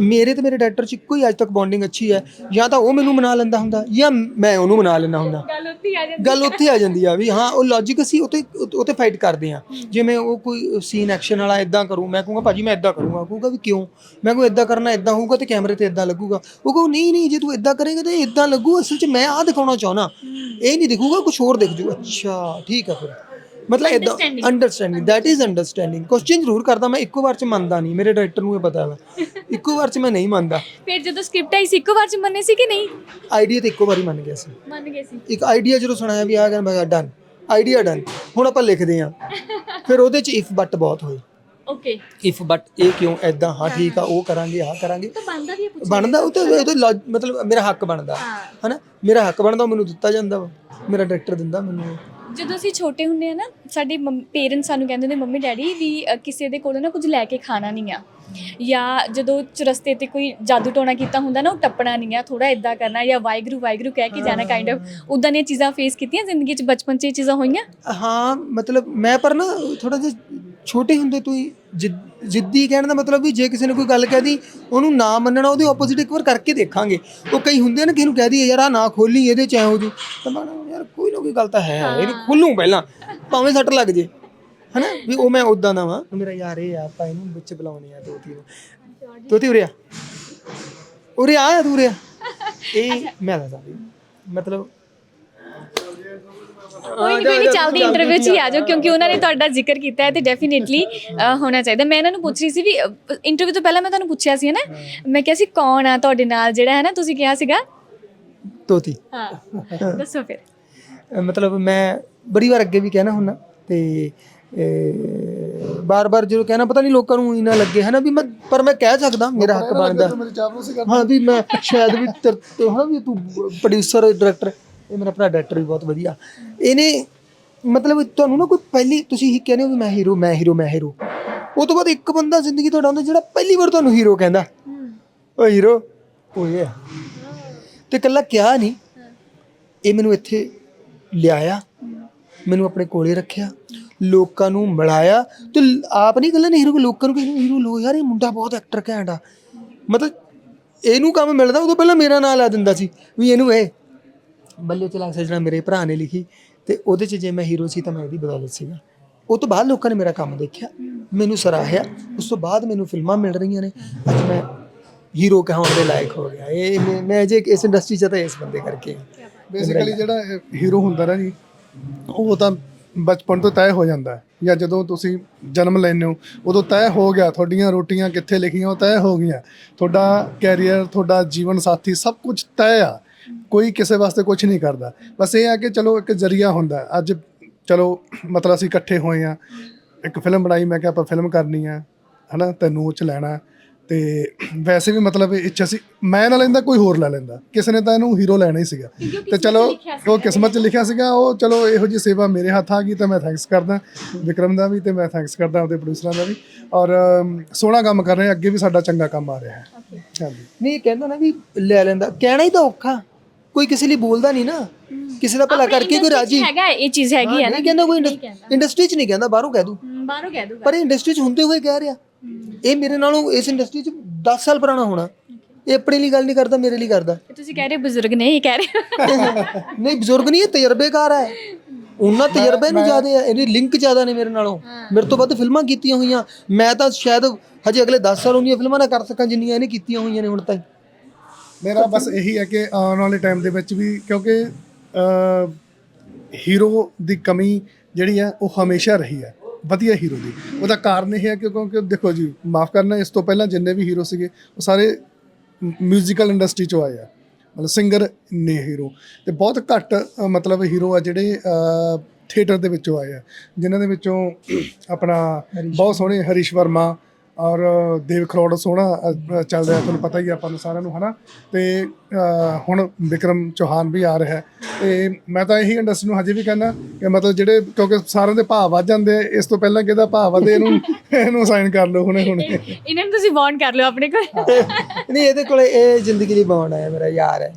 ਮੇਰੇ ਤੇ ਮੇਰੇ ਡਾਇਰੈਕਟਰ 'ਚ ਇੱਕੋ ਹੀ ਅੱਜ ਤੱਕ ਬੌਂਡਿੰਗ ਅੱਛੀ ਹੈ। ਜਾਂ ਤਾਂ ਉਹ ਮੈਨੂੰ ਮਨਾ ਲੈਂਦਾ ਹੁੰਦਾ ਜਾਂ ਮੈਂ ਉਹਨੂੰ ਮਨਾ ਲੈਂਦਾ ਹੁੰਦਾ। ਗੱਲ ਉੱਥੇ ਆ ਜਾਂਦੀ ਗੱਲ ਉੱਥੇ ਆ ਜਾਂਦੀ ਆ ਵੀ ਹਾਂ ਉਹ ਲੌਜੀਕ ਅਸੀਂ ਉਤੇ ਉਤੇ ਫਾਈਟ ਕਰਦੇ ਆ ਜਿਵੇਂ ਉਹ ਕੋਈ ਸੀਨ ਐਕਸ਼ਨ ਵਾਲਾ ਇਦਾਂ ਕਰੂ ਮੈਂ ਕਹੂੰਗਾ ਭਾਜੀ ਮੈਂ ਇਦਾਂ ਕਰੂੰਗਾ। ਕਹੂੰਗਾ ਵੀ ਕਿਉਂ? ਮੈਂ ਕਹੂੰ ਇਦਾਂ ਕਰਨਾ ਇਦਾਂ ਹੋਊਗਾ ਤੇ ਕੈਮਰੇ ਤੇ ਇਦਾਂ ਲੱਗੂਗਾ। ਉਹ ਕਹੂ ਨਹੀਂ ਨਹੀਂ ਜੇ ਤੂੰ ਇਦਾਂ ਕਰੇਗਾ ਤੇ ਇਦਾਂ ਲੱਗੂ ਅਸਲ 'ਚ ਮੈਂ ਆਹ ਦਿਖਾਉਣਾ ਚਾਹਣਾ ਇਹ ਨਹੀਂ ਦਿਖੂਗਾ ਕੁਝ ਹੋਰ ਦਿਖ ਜੂ। ਅੱਛਾ ਠੀਕ ਆ ਫਿਰ। ਮਤਲਬ ਇਦਾਂ Understanding. Understanding that is understanding question ਜ਼ਰੂਰ ਕਰਦਾ ਮੈਂ ਇੱਕੋ ਵਾਰ 'ਚ ਮੰਨਦਾ ਨਹੀਂ ਮੇਰੇ ਡਾਇਰੈਕਟਰ ਨੂੰ ਇਹ ਪਤਾ ਵਾ। ਇੱਕੋ ਵਾਰ 'ਚ ਮੈਂ ਨਹੀਂ ਮੰਨਦਾ। ਫਿਰ ਜਦੋਂ ਸਕ੍ਰਿਪਟ ਆਈ ਸੀ ਇੱਕੋ ਵਾਰ ਚ ਮੰਨੇ ਸੀ ਕਿ ਨਹੀਂ? ਆਈਡੀਆ ਤੇ ਇੱਕੋ ਵਾਰੀ ਮੰਨ ਗਿਆ ਸੀ। ਮੰਨ ਗਏ ਸੀ। ਇੱਕ ਆਈਡੀਆ ਜਦੋਂ ਸੁਣਾਇਆ ਵੀ ਆ ਗਿਆ ਮੈਂ ਡਨ ਆਈਡੀਆ ਡਨ ਹੁਣ ਆਪਾਂ ਲਿਖਦੇ ਆ ਫਿਰ ਉਹਦੇ ਚ ਇਫ ਬਟ ਬਹੁਤ ਹੋਏ। ਓਕੇ ਇਫ ਬਟ ਇਹ ਕਿਉਂ? ਐਦਾਂ ਹਾਂ ਠੀਕ ਆ ਉਹ ਕਰਾਂਗੇ ਆਹ ਕਰਾਂਗੇ। ਤਾਂ ਬਣਦਾ ਵੀ ਹੈ ਪੁੱਛ ਬਣਦਾ ਉਹ ਤਾਂ ਉਹ ਤਾਂ ਲੌਜ- ਮਤਲਬ ਮੇਰਾ ਹੱਕ ਬਣਦਾ। ਹਾਂ। ਹਨਾ? ਮੇਰਾ ਹੱਕ ਬਣਦਾ ਉਹ ਮੈਨੂੰ ਦਿੱਤਾ ਜਾਂਦਾ ਵਾ। ਮੇਰਾ ਡਾਇਰੈਕਟਰ ਦਿੰਦਾ ਮੈਨੂੰ ਜਦੋਂ ਅਸੀਂ ਛੋਟੇ ਹੁੰਦੇ ਆ ਨਾ ਸਾਡੇ ਪੇਰੈਂਟਸ ਸਾਨੂੰ ਕਹਿੰਦੇ ਨੇ ਮੰਮੀ ਡੈਡੀ ਵੀ ਅ, ਕਿਸੇ ਦੇ ਕੋਲੋਂ ਨਾ ਕੁਝ ਲੈ ਕੇ ਖਾਣਾ ਨਹੀਂ ਆ। ਜਾਂ ਜਦੋਂ ਚਰਸਤੇ ਤੇ ਕੋਈ ਜਾਦੂ ਟੋਣਾ ਕੀਤਾ ਹੁੰਦਾ ਨਾ ਉਹ ਟੱਪਣਾ ਨਹੀਂ ਆ ਥੋੜਾ ਇਦਾਂ ਕਰਨਾ ਜਾਂ ਵਾਹਿਗੁਰੂ ਵਾਹਿਗੁਰੂ ਕਹਿ ਕੇ ਜਾਣਾ ਕਾਈਂਡ ਆਫ ਉਦਾਂ ਦੀਆਂ ਚੀਜ਼ਾਂ ਫੇਸ ਕੀਤੀਆਂ ਜ਼ਿੰਦਗੀ 'ਚ ਬਚਪਨ 'ਚ ਇਹ ਚੀਜ਼ਾਂ ਹੋਈਆਂ? ਹਾਂ ਮਤਲਬ ਮੈਂ ਪਰ ਨਾ ਥੋੜਾ ਜਿਹਾ ਛੋਟੇ ਹੁੰਦੇ ਤੋਂ ਹੀ ਜਿੱਦ- ਜਿੱਦੀ ਕਹਿਣ ਦਾ ਮਤਲਬ ਵੀ ਜੇ ਕਿਸੇ ਨੇ ਕੋਈ ਗੱਲ ਕਹਿਦੀ ਉਹਨੂੰ ਨਾ ਮੰਨਣਾ ਉਹਦੇ ਆਪੋਜ਼ਿਟ ਇੱਕ ਵਾਰ ਕਰਕੇ ਦੇਖਾਂਗੇ। ਉਹ ਕਈ ਹੁੰਦੇ ਆ ਨਾ ਕਿਸੇ ਨੂੰ ਕਹਿ ਦਈਏ ਯਾਰ ਆ ਨਾ ਖੋਲੀ ਇਹਦੇ ਚ ਐ ਹੋ ਜੂ। ਤਾਂ ਮੈਂ ਯਾਰ ਕੋਈ ਨਾ ਕੋਈ ਗੱਲ ਤਾਂ ਹੈ ਇਹਨੂੰ ਖੋਲੂ ਪਹਿਲਾਂ ਭਾਵੇਂ ਸੱਟ ਲੱਗ ਜੇ। ਹਨਾ? ਵੀ ਉਹ ਮੈਂ ਉਦਾਂ ਦਾ ਵਾਂ। ਮੇਰਾ ਯਾਰ ਇਹ ਆ ਆਪਾਂ ਇਹਨੂੰ ਵਿੱਚ ਬੁਲਾਉਣੇ ਆ ਤੋਤੀ ਨੂੰ। ਤੋਤੀ ਉਰਿਆ ਉਰੇ ਆ ਤੂੰ ਉਰੇ ਆ। ਇਹ ਮੈਂ ਦੱਸਦਾ ਵੀ ਮਤਲਬ ਕੋਈ ਨਹੀਂ ਕੋਈ ਨਹੀਂ ਚੱਲਦੀ ਇੰਟਰਵਿਊ 'ਚ ਹੀ ਆ ਜਾਓ ਕਿਉਂਕਿ ਉਹਨਾਂ ਨੇ ਤੁਹਾਡਾ ਜ਼ਿਕਰ ਕੀਤਾ ਹੈ ਤੇ ਡੈਫੀਨਿਟਲੀ ਹੋਣਾ ਚਾਹੀਦਾ। ਮੈਂ ਇਹਨਾਂ ਨੂੰ ਪੁੱਛ ਰਹੀ ਸੀ ਵੀ ਇੰਟਰਵਿਊ ਤੋਂ ਪਹਿਲਾਂ ਮੈਂ ਤੁਹਾਨੂੰ ਪੁੱਛਿਆ ਸੀ ਨਾ? ਮੈਂ ਕਿਹਾ ਸੀ ਕੌਣ ਆ ਤੁਹਾਡੇ ਨਾਲ ਜਿਹੜਾ ਹੈ ਨਾ ਤੁਸੀਂ ਕਿਹਾ ਸੀਗਾ? ਤੋਤੀ ਹਾਂ ਦੱਸੋ ਫਿਰ। ਮਤਲਬ ਮੈਂ ਬੜੀ ਵਾਰ ਅੱਗੇ ਵੀ ਕਹਿਣਾ ਹੁੰਨਾ ਤੇ ਬਾਰ-ਬਾਰ ਜਦੋਂ ਕਹਿਣਾ ਪਤਾ ਨਹੀਂ ਲੋਕਾਂ ਨੂੰ ਇਨਾ ਲੱਗੇ ਹੈ ਨਾ ਵੀ ਮੈਂ ਪਰ ਮੈਂ ਕਹਿ ਸਕਦਾ ਮੇਰਾ ਹੱਕ ਬਣਦਾ। ਹਾਂ ਵੀ ਮੈਂ ਸ਼ਾਇਦ ਵੀ ਤੇਰੇ ਤੇ ਹਾਂ ਵੀ ਤੂੰ ਪ੍ਰੋਡਿਊਸਰ ਡਾਇਰੈਕਟਰ ਇਹ ਮੇਰਾ ਭਰਾ ਡਾਇਰੈਕਟਰ ਵੀ ਬਹੁਤ ਵਧੀਆ। ਇਹਨੇ ਮਤਲਬ ਤੁਹਾਨੂੰ ਨਾ ਕੋਈ ਪਹਿਲੀ, ਤੁਸੀਂ ਹੀ ਕਹਿੰਦੇ ਹੋ ਵੀ ਮੈਂ ਹੀਰੋ ਮੈਂ ਹੀਰੋ ਮੈਂ ਹੀਰੋ ਉਹ ਤੋਂ ਬਾਅਦ ਇੱਕ ਬੰਦਾ ਜ਼ਿੰਦਗੀ ਤੁਹਾਡਾ ਹੁੰਦਾ ਜਿਹੜਾ ਪਹਿਲੀ ਵਾਰ ਤੁਹਾਨੂੰ ਹੀਰੋ ਕਹਿੰਦਾ। ਉਹ ਹੀਰੋ ਉਹ ਇਹ ਆ। ਤੇ ਕੱਲਾ ਕਿਹਾ ਨਹੀਂ। ਇਹ ਮੈਨੂੰ ਇੱਥੇ ਲਿਆਇਆ। ਮੈਨੂੰ ਆਪਣੇ ਕੋਲੇ ਰੱਖਿਆ। ਲੋਕਾਂ ਨੂੰ ਮਿਲਾਇਆ। ਤੇ ਆਪ ਨਹੀਂ ਗੱਲਾਂ ਹੀਰੋ ਲੋਕਾਂ ਨੂੰ ਕਹਿੰਦੇ ਹੀਰੋ ਲੋ ਯਾਰ, ਇਹ ਮੁੰਡਾ ਬਹੁਤ ਐਕਟਰ ਘੈਂਟ ਆ। ਮਤਲਬ ਇਹਨੂੰ ਕੰਮ ਮਿਲਦਾ, ਉਦੋਂ ਪਹਿਲਾਂ ਮੇਰਾ ਨਾਂ ਲਾ ਦਿੰਦਾ ਸੀ ਵੀ ਇਹਨੂੰ ਇਹ ਬੱਲੇ ਚਲਾ ਸਜਣਾ ਮੇਰੇ ਭਰਾ ਨੇ ਲਿਖੀ ਤੇ ਉਹਦੇ 'ਚ ਜੇ ਮੈਂ ਹੀਰੋ ਸੀ ਤਾਂ ਮੈਂ ਇਹਦੀ ਬਦੌਲਤ ਸੀਗਾ। ਉਹ ਤੋਂ ਬਾਅਦ ਲੋਕਾਂ ਨੇ ਮੇਰਾ ਕੰਮ ਦੇਖਿਆ ਮੈਨੂੰ ਸਰਾਹਿਆ। ਉਸ ਤੋਂ ਬਾਅਦ ਮੈਨੂੰ ਫਿਲਮਾਂ ਮਿਲ ਰਹੀਆਂ ਨੇ। ਅੱਜ ਮੈਂ ਹੀਰੋ ਕਹਾਉਣ ਦੇ ਲਾਇਕ ਹੋ ਗਿਆ। ਇਹ ਮੈਂ- ਮੈਂ ਜੇ ਇਸ ਇੰਡਸਟਰੀ 'ਚ ਤਾਂ ਇਸ ਬੰਦੇ ਕਰਕੇ ਹਾਂ। ਬੇਸਿਕਲੀ ਜਿਹੜਾ ਹੀਰੋ ਹੁੰਦਾ ਨਾ ਜੀ ਉਹ ਤਾਂ ਬਚਪਨ ਤੋਂ ਤੈਅ ਹੋ ਜਾਂਦਾ ਹੈ। ਜਾਂ ਜਦੋਂ ਤੁਸੀਂ ਜਨਮ ਲੈਂਦੇ ਹੋ ਉਦੋਂ ਤੈਅ ਹੋ ਗਿਆ ਤੁਹਾਡੀਆਂ ਰੋਟੀਆਂ ਕਿੱਥੇ ਲਿਖੀਆਂ ਉਹ ਤੈਅ ਹੋ ਗਈਆਂ। ਤੁਹਾਡਾ ਕੈਰੀਅਰ ਤੁਹਾਡਾ ਜੀਵਨ ਸਾਥੀ ਸਭ ਕੁਝ ਤੈਅ ਆ। ਕੋਈ ਕਿਸੇ ਵਾਸਤੇ ਕੁਝ ਨਹੀਂ ਕਰਦਾ। ਬਸ ਇਹ ਆ ਕਿ ਚਲੋ ਇੱਕ ਜ਼ਰੀਆ ਹੁੰਦਾ। ਅੱਜ ਚਲੋ ਮਤਲਬ ਅਸੀਂ ਇਕੱਠੇ ਹੋਏ ਆ ਇੱਕ ਫਿਲਮ ਬਣਾਈ ਮੈਂ ਕਿਹਾ ਆਪਾਂ ਫਿਲਮ ਕਰਨੀ ਆ ਹਨਾ ਤੈਨੂੰ ਉਹ ਚ ਲੈਣਾ। ਤੇ ਵੈਸੇ ਵੀ ਮਤਲਬ ਇਹ 'ਚ ਅਸੀਂ ਮੈਂ ਨਾ ਲੈਂਦਾ ਕੋਈ ਹੋਰ ਲੈ ਲੈਂਦਾ। ਕਿਸੇ ਨੇ ਤਾਂ ਇਹਨੂੰ ਹੀਰੋ ਲੈਣਾ ਹੀ ਸੀਗਾ। ਤੇ ਚਲੋ ਉਹ ਕਿਸਮਤ 'ਚ ਲਿਖਿਆ ਸੀਗਾ। ਉਹ ਚਲੋ ਇਹੋ ਜੀ ਸੇਵਾ ਮੇਰੇ ਹੱਥ ਆ ਗਈ ਤਾਂ ਮੈਂ ਥੈਂਕਸ ਕਰਦਾ। ਵਿਕਰਮ ਦਾ ਵੀ ਤੇ ਮੈਂ ਥੈਂਕਸ ਕਰਦਾ ਆਪਦੇ ਪ੍ਰੋਡਿਊਸਰਾਂ ਦਾ ਵੀ। ਔਰ ਸੋਹਣਾ ਕੰਮ ਕਰ ਰਹੇ। ਅੱਗੇ ਵੀ ਸਾਡਾ ਚੰਗਾ ਕੰਮ ਆ ਰਿਹਾ ਹੈ। ਹਾਂਜੀ। ਨਹੀਂ ਇਹ ਕਹਿੰਦਾ ਨਾ ਵੀ ਲੈ ਲੈਂਦਾ। ਕਹਿਣਾ ਹੀ ਤਾਂ ਔਖਾ। ਕੋਈ ਕਿਸੇ ਲਈ ਬੋਲਦਾ ਨਹੀਂ ਨਾ ਕਿਸੇ ਦਾ ਭਲਾ ਕਰਕੇ ਕੋਈ ਰਾਜੀ। ਹੈਗਾ ਇਹ ਚੀਜ਼ ਹੈਗੀ ਹੈ ਨਾ ਨਹੀਂ ਕਹਿੰਦਾ। ਕੋਈ ਇੰਡਸਟਰੀ 'ਚ ਨਹੀਂ ਕਹਿੰਦਾ ਬਾਹਰੋਂ ਕਹਿ ਦੂ। ਬਾਹਰੋਂ ਕਹਿ ਦੂਗਾ। ਪਰ ਇੰਡਸਟਰੀ 'ਚ ਹੁੰਦੇ ਹੋਏ ਕਹਿ ਰਿਹਾ। ਇਹ ਮੇਰੇ ਨਾਲੋਂ ਇਸ ਇੰਡਸਟਰੀ 'ਚ 10 ਸਾਲ ਪੁਰਾਣਾ ਹੋਣਾ। ਇਹ ਆਪਣੇ ਲਈ ਗੱਲ ਨਹੀਂ ਕਰਦਾ ਮੇਰੇ ਲਈ ਕਰਦਾ। ਤੁਸੀਂ ਕਹਿ ਰਹੇ ਬਜ਼ੁਰਗ ਨੇ ਇਹ ਕਹਿ ਰਹੇ। ਨਹੀਂ ਬਜ਼ੁਰਗ ਨਹੀਂ ਇਹ ਤਜਰਬੇਕਾਰ ਹੈ। ਉਹਨਾਂ ਤਜਰਬੇ ਨੂੰ ਜ਼ਿਆਦਾ ਹੈ ਇਹਦੇ ਲਿੰਕ ਜ਼ਿਆਦਾ ਨੇ ਮੇਰੇ ਨਾਲੋਂ। ਮੇਰੇ ਤੋਂ ਵੱਧ ਫਿਲਮਾਂ ਕੀਤੀਆਂ ਹੋਈਆਂ। ਮੈਂ ਤਾਂ ਸ਼ਾਇਦ ਹਜੇ ਅਗਲੇ 10 ਸਾਲ ਉਹਨੀਆਂ ਫਿਲਮਾਂ ਨਾ ਕਰ ਸਕਾਂ ਜਿੰਨੀਆਂ ਇਹਨੇ ਕੀਤੀਆਂ ਹੋਈਆਂ ਨੇ ਹੁਣ ਤੱਕ ਮੇਰਾ ਬਸ ਇਹੀ ਹੈ ਕਿ ਆਉਣ ਵਾਲੇ ਟਾਈਮ ਦੇ ਵਿੱਚ ਵੀ ਕਿਉਂਕਿ ਹੀਰੋ ਦੀ ਕਮੀ ਜਿਹੜੀ ਹੈ ਉਹ ਹਮੇਸ਼ਾ ਰਹੀ ਹੈ। ਵਧੀਆ ਹੀਰੋ ਦੀ। ਉਹਦਾ ਕਾਰਨ ਇਹ ਹੈ ਕਿ ਕਿਉਂਕਿ ਦੇਖੋ ਜੀ ਮਾਫ ਕਰਨਾ ਇਸ ਤੋਂ ਪਹਿਲਾਂ ਜਿੰਨੇ ਵੀ ਹੀਰੋ ਸੀਗੇ ਉਹ ਸਾਰੇ ਮਿਊਜ਼ੀਕਲ ਇੰਡਸਟਰੀ ਚੋਂ ਆਏ ਆ। ਮਤਲਬ ਸਿੰਗਰ ਨੇ ਹੀਰੋ ਤੇ ਬਹੁਤ ਘੱਟ ਮਤਲਬ ਹੀਰੋ ਆ ਜਿਹੜੇ ਥੀਏਟਰ ਦੇ ਵਿੱਚੋਂ ਆਏ ਆ। ਜਿਨ੍ਹਾਂ ਦੇ ਵਿੱਚੋਂ ਆਪਣਾ ਬਹੁਤ ਸੋਹਣੇ ਹਰੀਸ਼ ਵਰਮਾ ਔਰ ਦੇਵ ਖਰੋੜ ਸੋਹਣਾ ਚੱਲ ਰਿਹਾ ਤੁਹਾਨੂੰ ਪਤਾ ਹੀ ਆ ਆਪਾਂ ਨੂੰ ਸਾਰਿਆਂ ਨੂੰ ਹਨਾ? ਤੇ ਹੁਣ ਵਿਕਰਮ ਚੌਹਾਨ ਵੀ ਆ ਰਿਹਾ। ਤੇ ਮੈਂ ਤਾਂ ਇਹੀ ਇੰਡਸਟਰੀ ਨੂੰ ਹਜੇ ਵੀ ਕਹਿੰਦਾ ਕਿ ਮਤਲਬ ਜਿਹੜੇ ਕਿਉਂਕਿ ਸਾਰਿਆਂ ਦੇ ਭਾਅ ਵੱਧ ਜਾਂਦੇ ਆ, ਇਸ ਤੋਂ ਪਹਿਲਾਂ ਕਿਹਦਾ ਭਾਅ ਵਧੇ ਇਹਨੂੰ ਇਹਨੂੰ ਸਾਈਨ ਕਰ ਲਓ ਹੁਣੇ ਹੁਣੇ। ਇਹਨਾਂ ਨੂੰ ਤੁਸੀਂ ਬੌਂਡ ਕਰ ਲਓ ਆਪਣੇ ਕੋਲ। ਨਹੀਂ ਇਹਦੇ ਕੋਲੇ ਇਹ ਜ਼ਿੰਦਗੀ ਦੀ ਬੌਂਡ ਹੈ ਮੇਰਾ ਯਾਰ ਹੈ।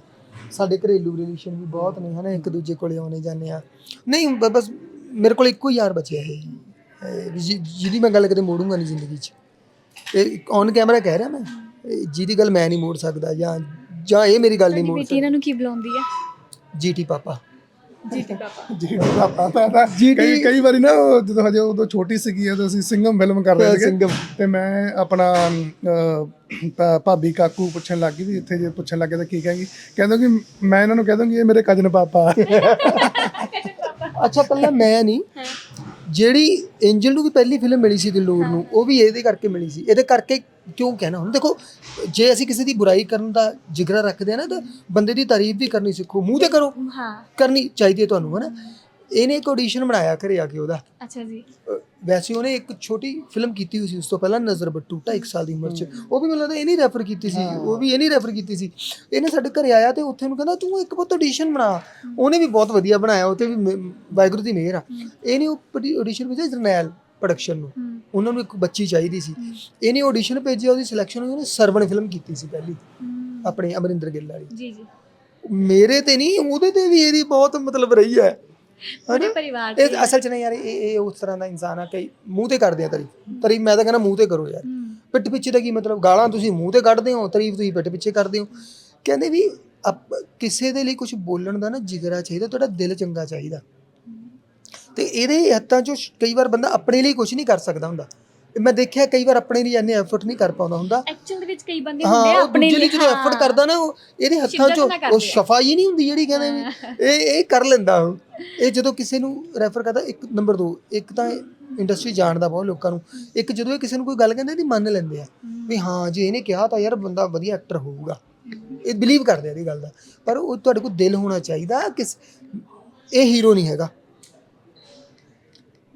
ਸਾਡੇ ਘਰੇਲੂ ਰਿਲੇਸ਼ਨ ਵੀ ਬਹੁਤ ਨੇ ਹਨਾ? ਇੱਕ ਦੂਜੇ ਕੋਲੇ ਆਉਣੇ ਜਾਂਦੇ ਆ। ਨਹੀਂ ਬਸ ਮੇਰੇ ਕੋਲ ਇੱਕੋ ਹੀ ਯਾਰ ਬਚਿਆ ਹੈ ਜਿ- ਜਿਹਦੀ ਮੈਂ ਗੱਲ ਕਦੇ ਮੋੜੂੰਗਾ ਨਹੀਂ ਜ਼ਿੰਦਗੀ 'ਚ। ਇਹ ਔਨ ਕੈਮਰਾ ਕਹਿ ਰਿਹਾ ਮੈਂ। ਇਹ ਜਿਹਦੀ ਗੱਲ ਮੈਂ ਨਹੀਂ ਮੋੜ ਸਕਦਾ ਜਾਂ ਜਾਂ ਇਹ ਮੇਰੀ ਗੱਲ ਨਹੀਂ ਮੋੜ ਬੇਟੀ ਇਹਨਾਂ ਨੂੰ ਕੀ ਬੁਲਾਉਂਦੀ ਹੈ ਜੀਟੀ ਪਾਪਾ। ਜੀਤੀ ਪਾਪਾ। ਜੀ ਪਤਾ ਤਾਂ ਕਈ ਕਈ ਵਾਰੀ ਨਾ ਉਹ ਜਦੋਂ ਹਜੇ ਉਦੋਂ ਛੋਟੀ ਸੀਗੀ ਉਦੋਂ ਅਸੀਂ ਸਿੰਗਮ ਫਿਲਮ ਕਰ ਰਹੇ ਸੀਗੇ। ਤੇ ਮੈਂ ਆਪਣਾ ਭਾ- ਭਾਬੀ ਕਾਕੂ ਪੁੱਛਣ ਲੱਗੀ ਵੀ ਇੱਥੇ ਜੇ ਪੁੱਛਣ ਲੱਗੇ ਤਾਂ ਕੀ ਕਹਾਂਗੀ? ਕਹਿੰਦਾ ਕਿ ਮੈਂ ਇਹਨਾਂ ਨੂੰ ਕਹਿ ਦੂੰਗੀ ਇਹ ਮੇਰੇ ਕਜ਼ਨ ਪਾਪਾ। ਅੱਛਾ ਕੱਲਾ ਮੈਂ ਨਹੀਂ। ਜਿਹੜੀ ਐਂਜਲ ਨੂੰ ਵੀ ਪਹਿਲੀ ਫਿਲਮ ਮਿਲੀ ਸੀ ਦਿਲੂਰ ਨੂੰ ਉਹ ਵੀ ਇਹਦੇ ਕਰਕੇ ਮਿਲੀ ਸੀ। ਇਹਦੇ ਕਰਕੇ ਕਿਉਂ ਕਹਿਣਾ? ਹੁਣ ਦੇਖੋ ਜੇ ਅਸੀਂ ਕਿਸੇ ਦੀ ਬੁਰਾਈ ਕਰਨ ਦਾ ਜਿਗਰਾ ਰੱਖਦੇ ਆ ਨਾ ਤਾਂ ਬੰਦੇ ਦੀ ਤਾਰੀਫ ਵੀ ਕਰਨੀ ਸਿੱਖੋ। ਮੂੰਹ ਤੇ ਕਰੋ। ਹਾਂ। ਕਰਨੀ ਚਾਹੀਦੀ ਹੈ ਤੁਹਾਨੂੰ ਹਨਾ? ਇਹਨੇ ਇੱਕ ਆਡੀਸ਼ਨ ਬਣਾਇਆ ਘਰੇ ਆ ਕੇ ਉਹਦਾ। ਅੱਛਾ ਜੀ। ਅਹ ਵੈਸੇ ਉਹਨੇ ਇੱਕ ਛੋਟੀ ਫਿਲਮ ਕੀਤੀ ਹੋਈ ਸੀ ਉਸ ਤੋਂ ਪਹਿਲਾਂ ਨਜ਼ਰ ਬੱਟੂ ਢਾਈ ਕੁ ਸਾਲ ਦੀ ਉਮਰ 'ਚ। ਉਹ ਵੀ ਮੈਨੂੰ ਲੱਗਦਾ ਇਹ ਨਹੀਂ ਰੈਫਰ ਕੀਤੀ ਸੀ ਉਹ ਵੀ ਇਹ ਨਹੀਂ ਰੈਫਰ ਕੀਤੀ ਸੀ। ਇਹਨੇ ਸਾਡੇ ਘਰੇ ਆਇਆ ਤੇ ਉੱਥੇ ਨੂੰ ਕਹਿੰਦਾ ਤੂੰ ਇੱਕ ਬਹੁਤ ਆਡੀਸ਼ਨ ਬਣਾ। ਉਹਨੇ ਵੀ ਬਹੁਤ ਵਧੀਆ ਬਣਾਇਆ ਉਹ ਤੇ ਵੀ ਮ- ਵਾਹਿਗੁਰੂ ਦੀ ਮਿਹਰ ਆ। ਇਹਨੇ ਉਹ ਆਡੀਸ਼ਨ ਭੇਜਿਆ ਜਰਨੈਲ ਪ੍ਰੋਡਕਸ਼ਨ ਨੂੰ। ਹਮ, ਉਹਨਾਂ ਨੂੰ ਇੱਕ ਬੱਚੀ ਚਾਹੀਦੀ ਸੀ। ਇਹਨੇ ਆਡੀਸ਼ਨ ਭੇਜਿਆ ਉਹਦੀ ਸਿਲੈਕਸ਼ਨ ਹੋਈ ਉਹਨੇ ਸਰਵਣ ਫਿਲਮ ਕੀਤੀ ਸੀ ਪਹਿਲੀ। ਹਮ, ਆਪਣੇ ਅਮਰਿੰਦਰ ਗਿੱਲ ਵਾਲੀ। ਜੀ ਜੀ। ਮੇਰੇ ਤੇ ਨਹੀਂ ਉਹਦੇ ਤੇ ਵੀ ਇਹਦੀ ਬਹੁਤ ਮਤਲਬ ਰਹੀ ਹੈ। ਪੂਰੇ ਪਰਿਵਾਰ ਇਹ ਅਸਲ ਚ ਨਹੀਂ ਯਾਰ ਇਹ ਇਹ ਉਸ ਤਰ੍ਹਾਂ ਦਾ ਇਨਸਾਨ ਆ ਕਈ ਮੂੰਹ ਤੇ ਕਰਦੇ ਆ ਤਾਰੀਫ। ਤਾਰੀਫ ਮੈਂ ਤਾਂ ਕਹਿੰਦਾ ਮੂੰਹ ਤੇ ਕਰੋ ਯਾਰ। ਪਿੱਠ ਪਿੱਛੇ ਦਾ ਕੀ ਮਤਲਬ? ਗਾਲਾਂ ਤੁਸੀਂ ਮੂੰਹ ਤੇ ਕੱਢਦੇ ਹੋ ਤਾਰੀਫ ਤੁਸੀਂ ਪਿੱਠ ਪਿੱਛੇ ਕਰਦੇ ਹੋ। ਕਹਿੰਦੇ ਵੀ ਕਿਸੇ ਦੇ ਲਈ ਕੁਝ ਬੋਲਣ ਦਾ ਨਾ ਜਿਗਰਾ ਚਾਹੀਦਾ ਤੁਹਾਡਾ ਦਿਲ ਚੰਗਾ ਚਾਹੀਦਾ। ਤੇ ਇਹਦੇ ਹੱਥਾਂ ਚੋਂ ਕਈ ਵਾਰ ਬੰਦਾ ਆਪਣੇ ਲਈ ਕੁਝ ਨਹੀਂ ਕਰ ਸਕਦਾ ਹੁੰਦਾ। ਮੈਂ ਦੇਖਿਆ ਕਈ ਵਾਰ ਆਪਣੇ ਲਈ ਇੰਨੇ ਐਫਰਟ ਨਹੀਂ ਕਰ ਪਾਉਂਦਾ ਹੁੰਦਾ। ਐਕਚੁਅਲ ਦੇ ਵਿੱਚ ਕਈ ਬੰਦੇ ਹੁੰਦੇ ਆ ਆਪਣੇ ਲਈ ਜਦੋਂ। ਐਫਰਟ ਕਰਦਾ ਨਾ ਉਹ ਇਹਦੇ ਹੱਥਾਂ 'ਚੋਂ ਉਹ। ਸ਼ਫਾਈ ਨਹੀਂ ਹੁੰਦੀ ਜਿਹੜੀ ਕਹਿੰਦੇ ਵੀ ਇਹ ਇਹ ਕਰ ਲੈਂਦਾ ਉਹ। ਇਹ ਜਦੋਂ ਕਿਸੇ ਨੂੰ ਰੈਫਰ ਕਰਦਾ ਇੱਕ ਨੰਬਰ 2 ਇੱਕ ਤਾਂ ਇੰਡਸਟਰੀ ਜਾਣਦਾ ਬਹੁਤ ਲੋਕਾਂ ਨੂੰ। ਇੱਕ ਜਦੋਂ ਇਹ ਕਿਸੇ ਨੂੰ ਕੋਈ ਗੱਲ ਕਹਿੰਦੇ ਇਹਦੀ ਮੰਨ ਲੈਂਦੇ ਆ। ਵੀ ਹਾਂ ਜੇ ਇਹਨੇ ਕਿਹਾ ਤਾਂ ਯਾਰ ਬੰਦਾ ਵਧੀਆ ਐਕਟਰ ਹੋਊਗਾ। ਇਹ ਬਿਲੀਵ ਕਰਦੇ ਆ ਇਹਦੀ ਗੱਲ ਦਾ। ਪਰ ਉਹ ਤੁਹਾਡੇ ਕੋਲ ਦਿਲ ਹੋਣਾ ਚਾਹੀਦਾ ਕਿ ਇਹ ਹੀਰੋ ਨਹੀਂ ਹੈਗਾ।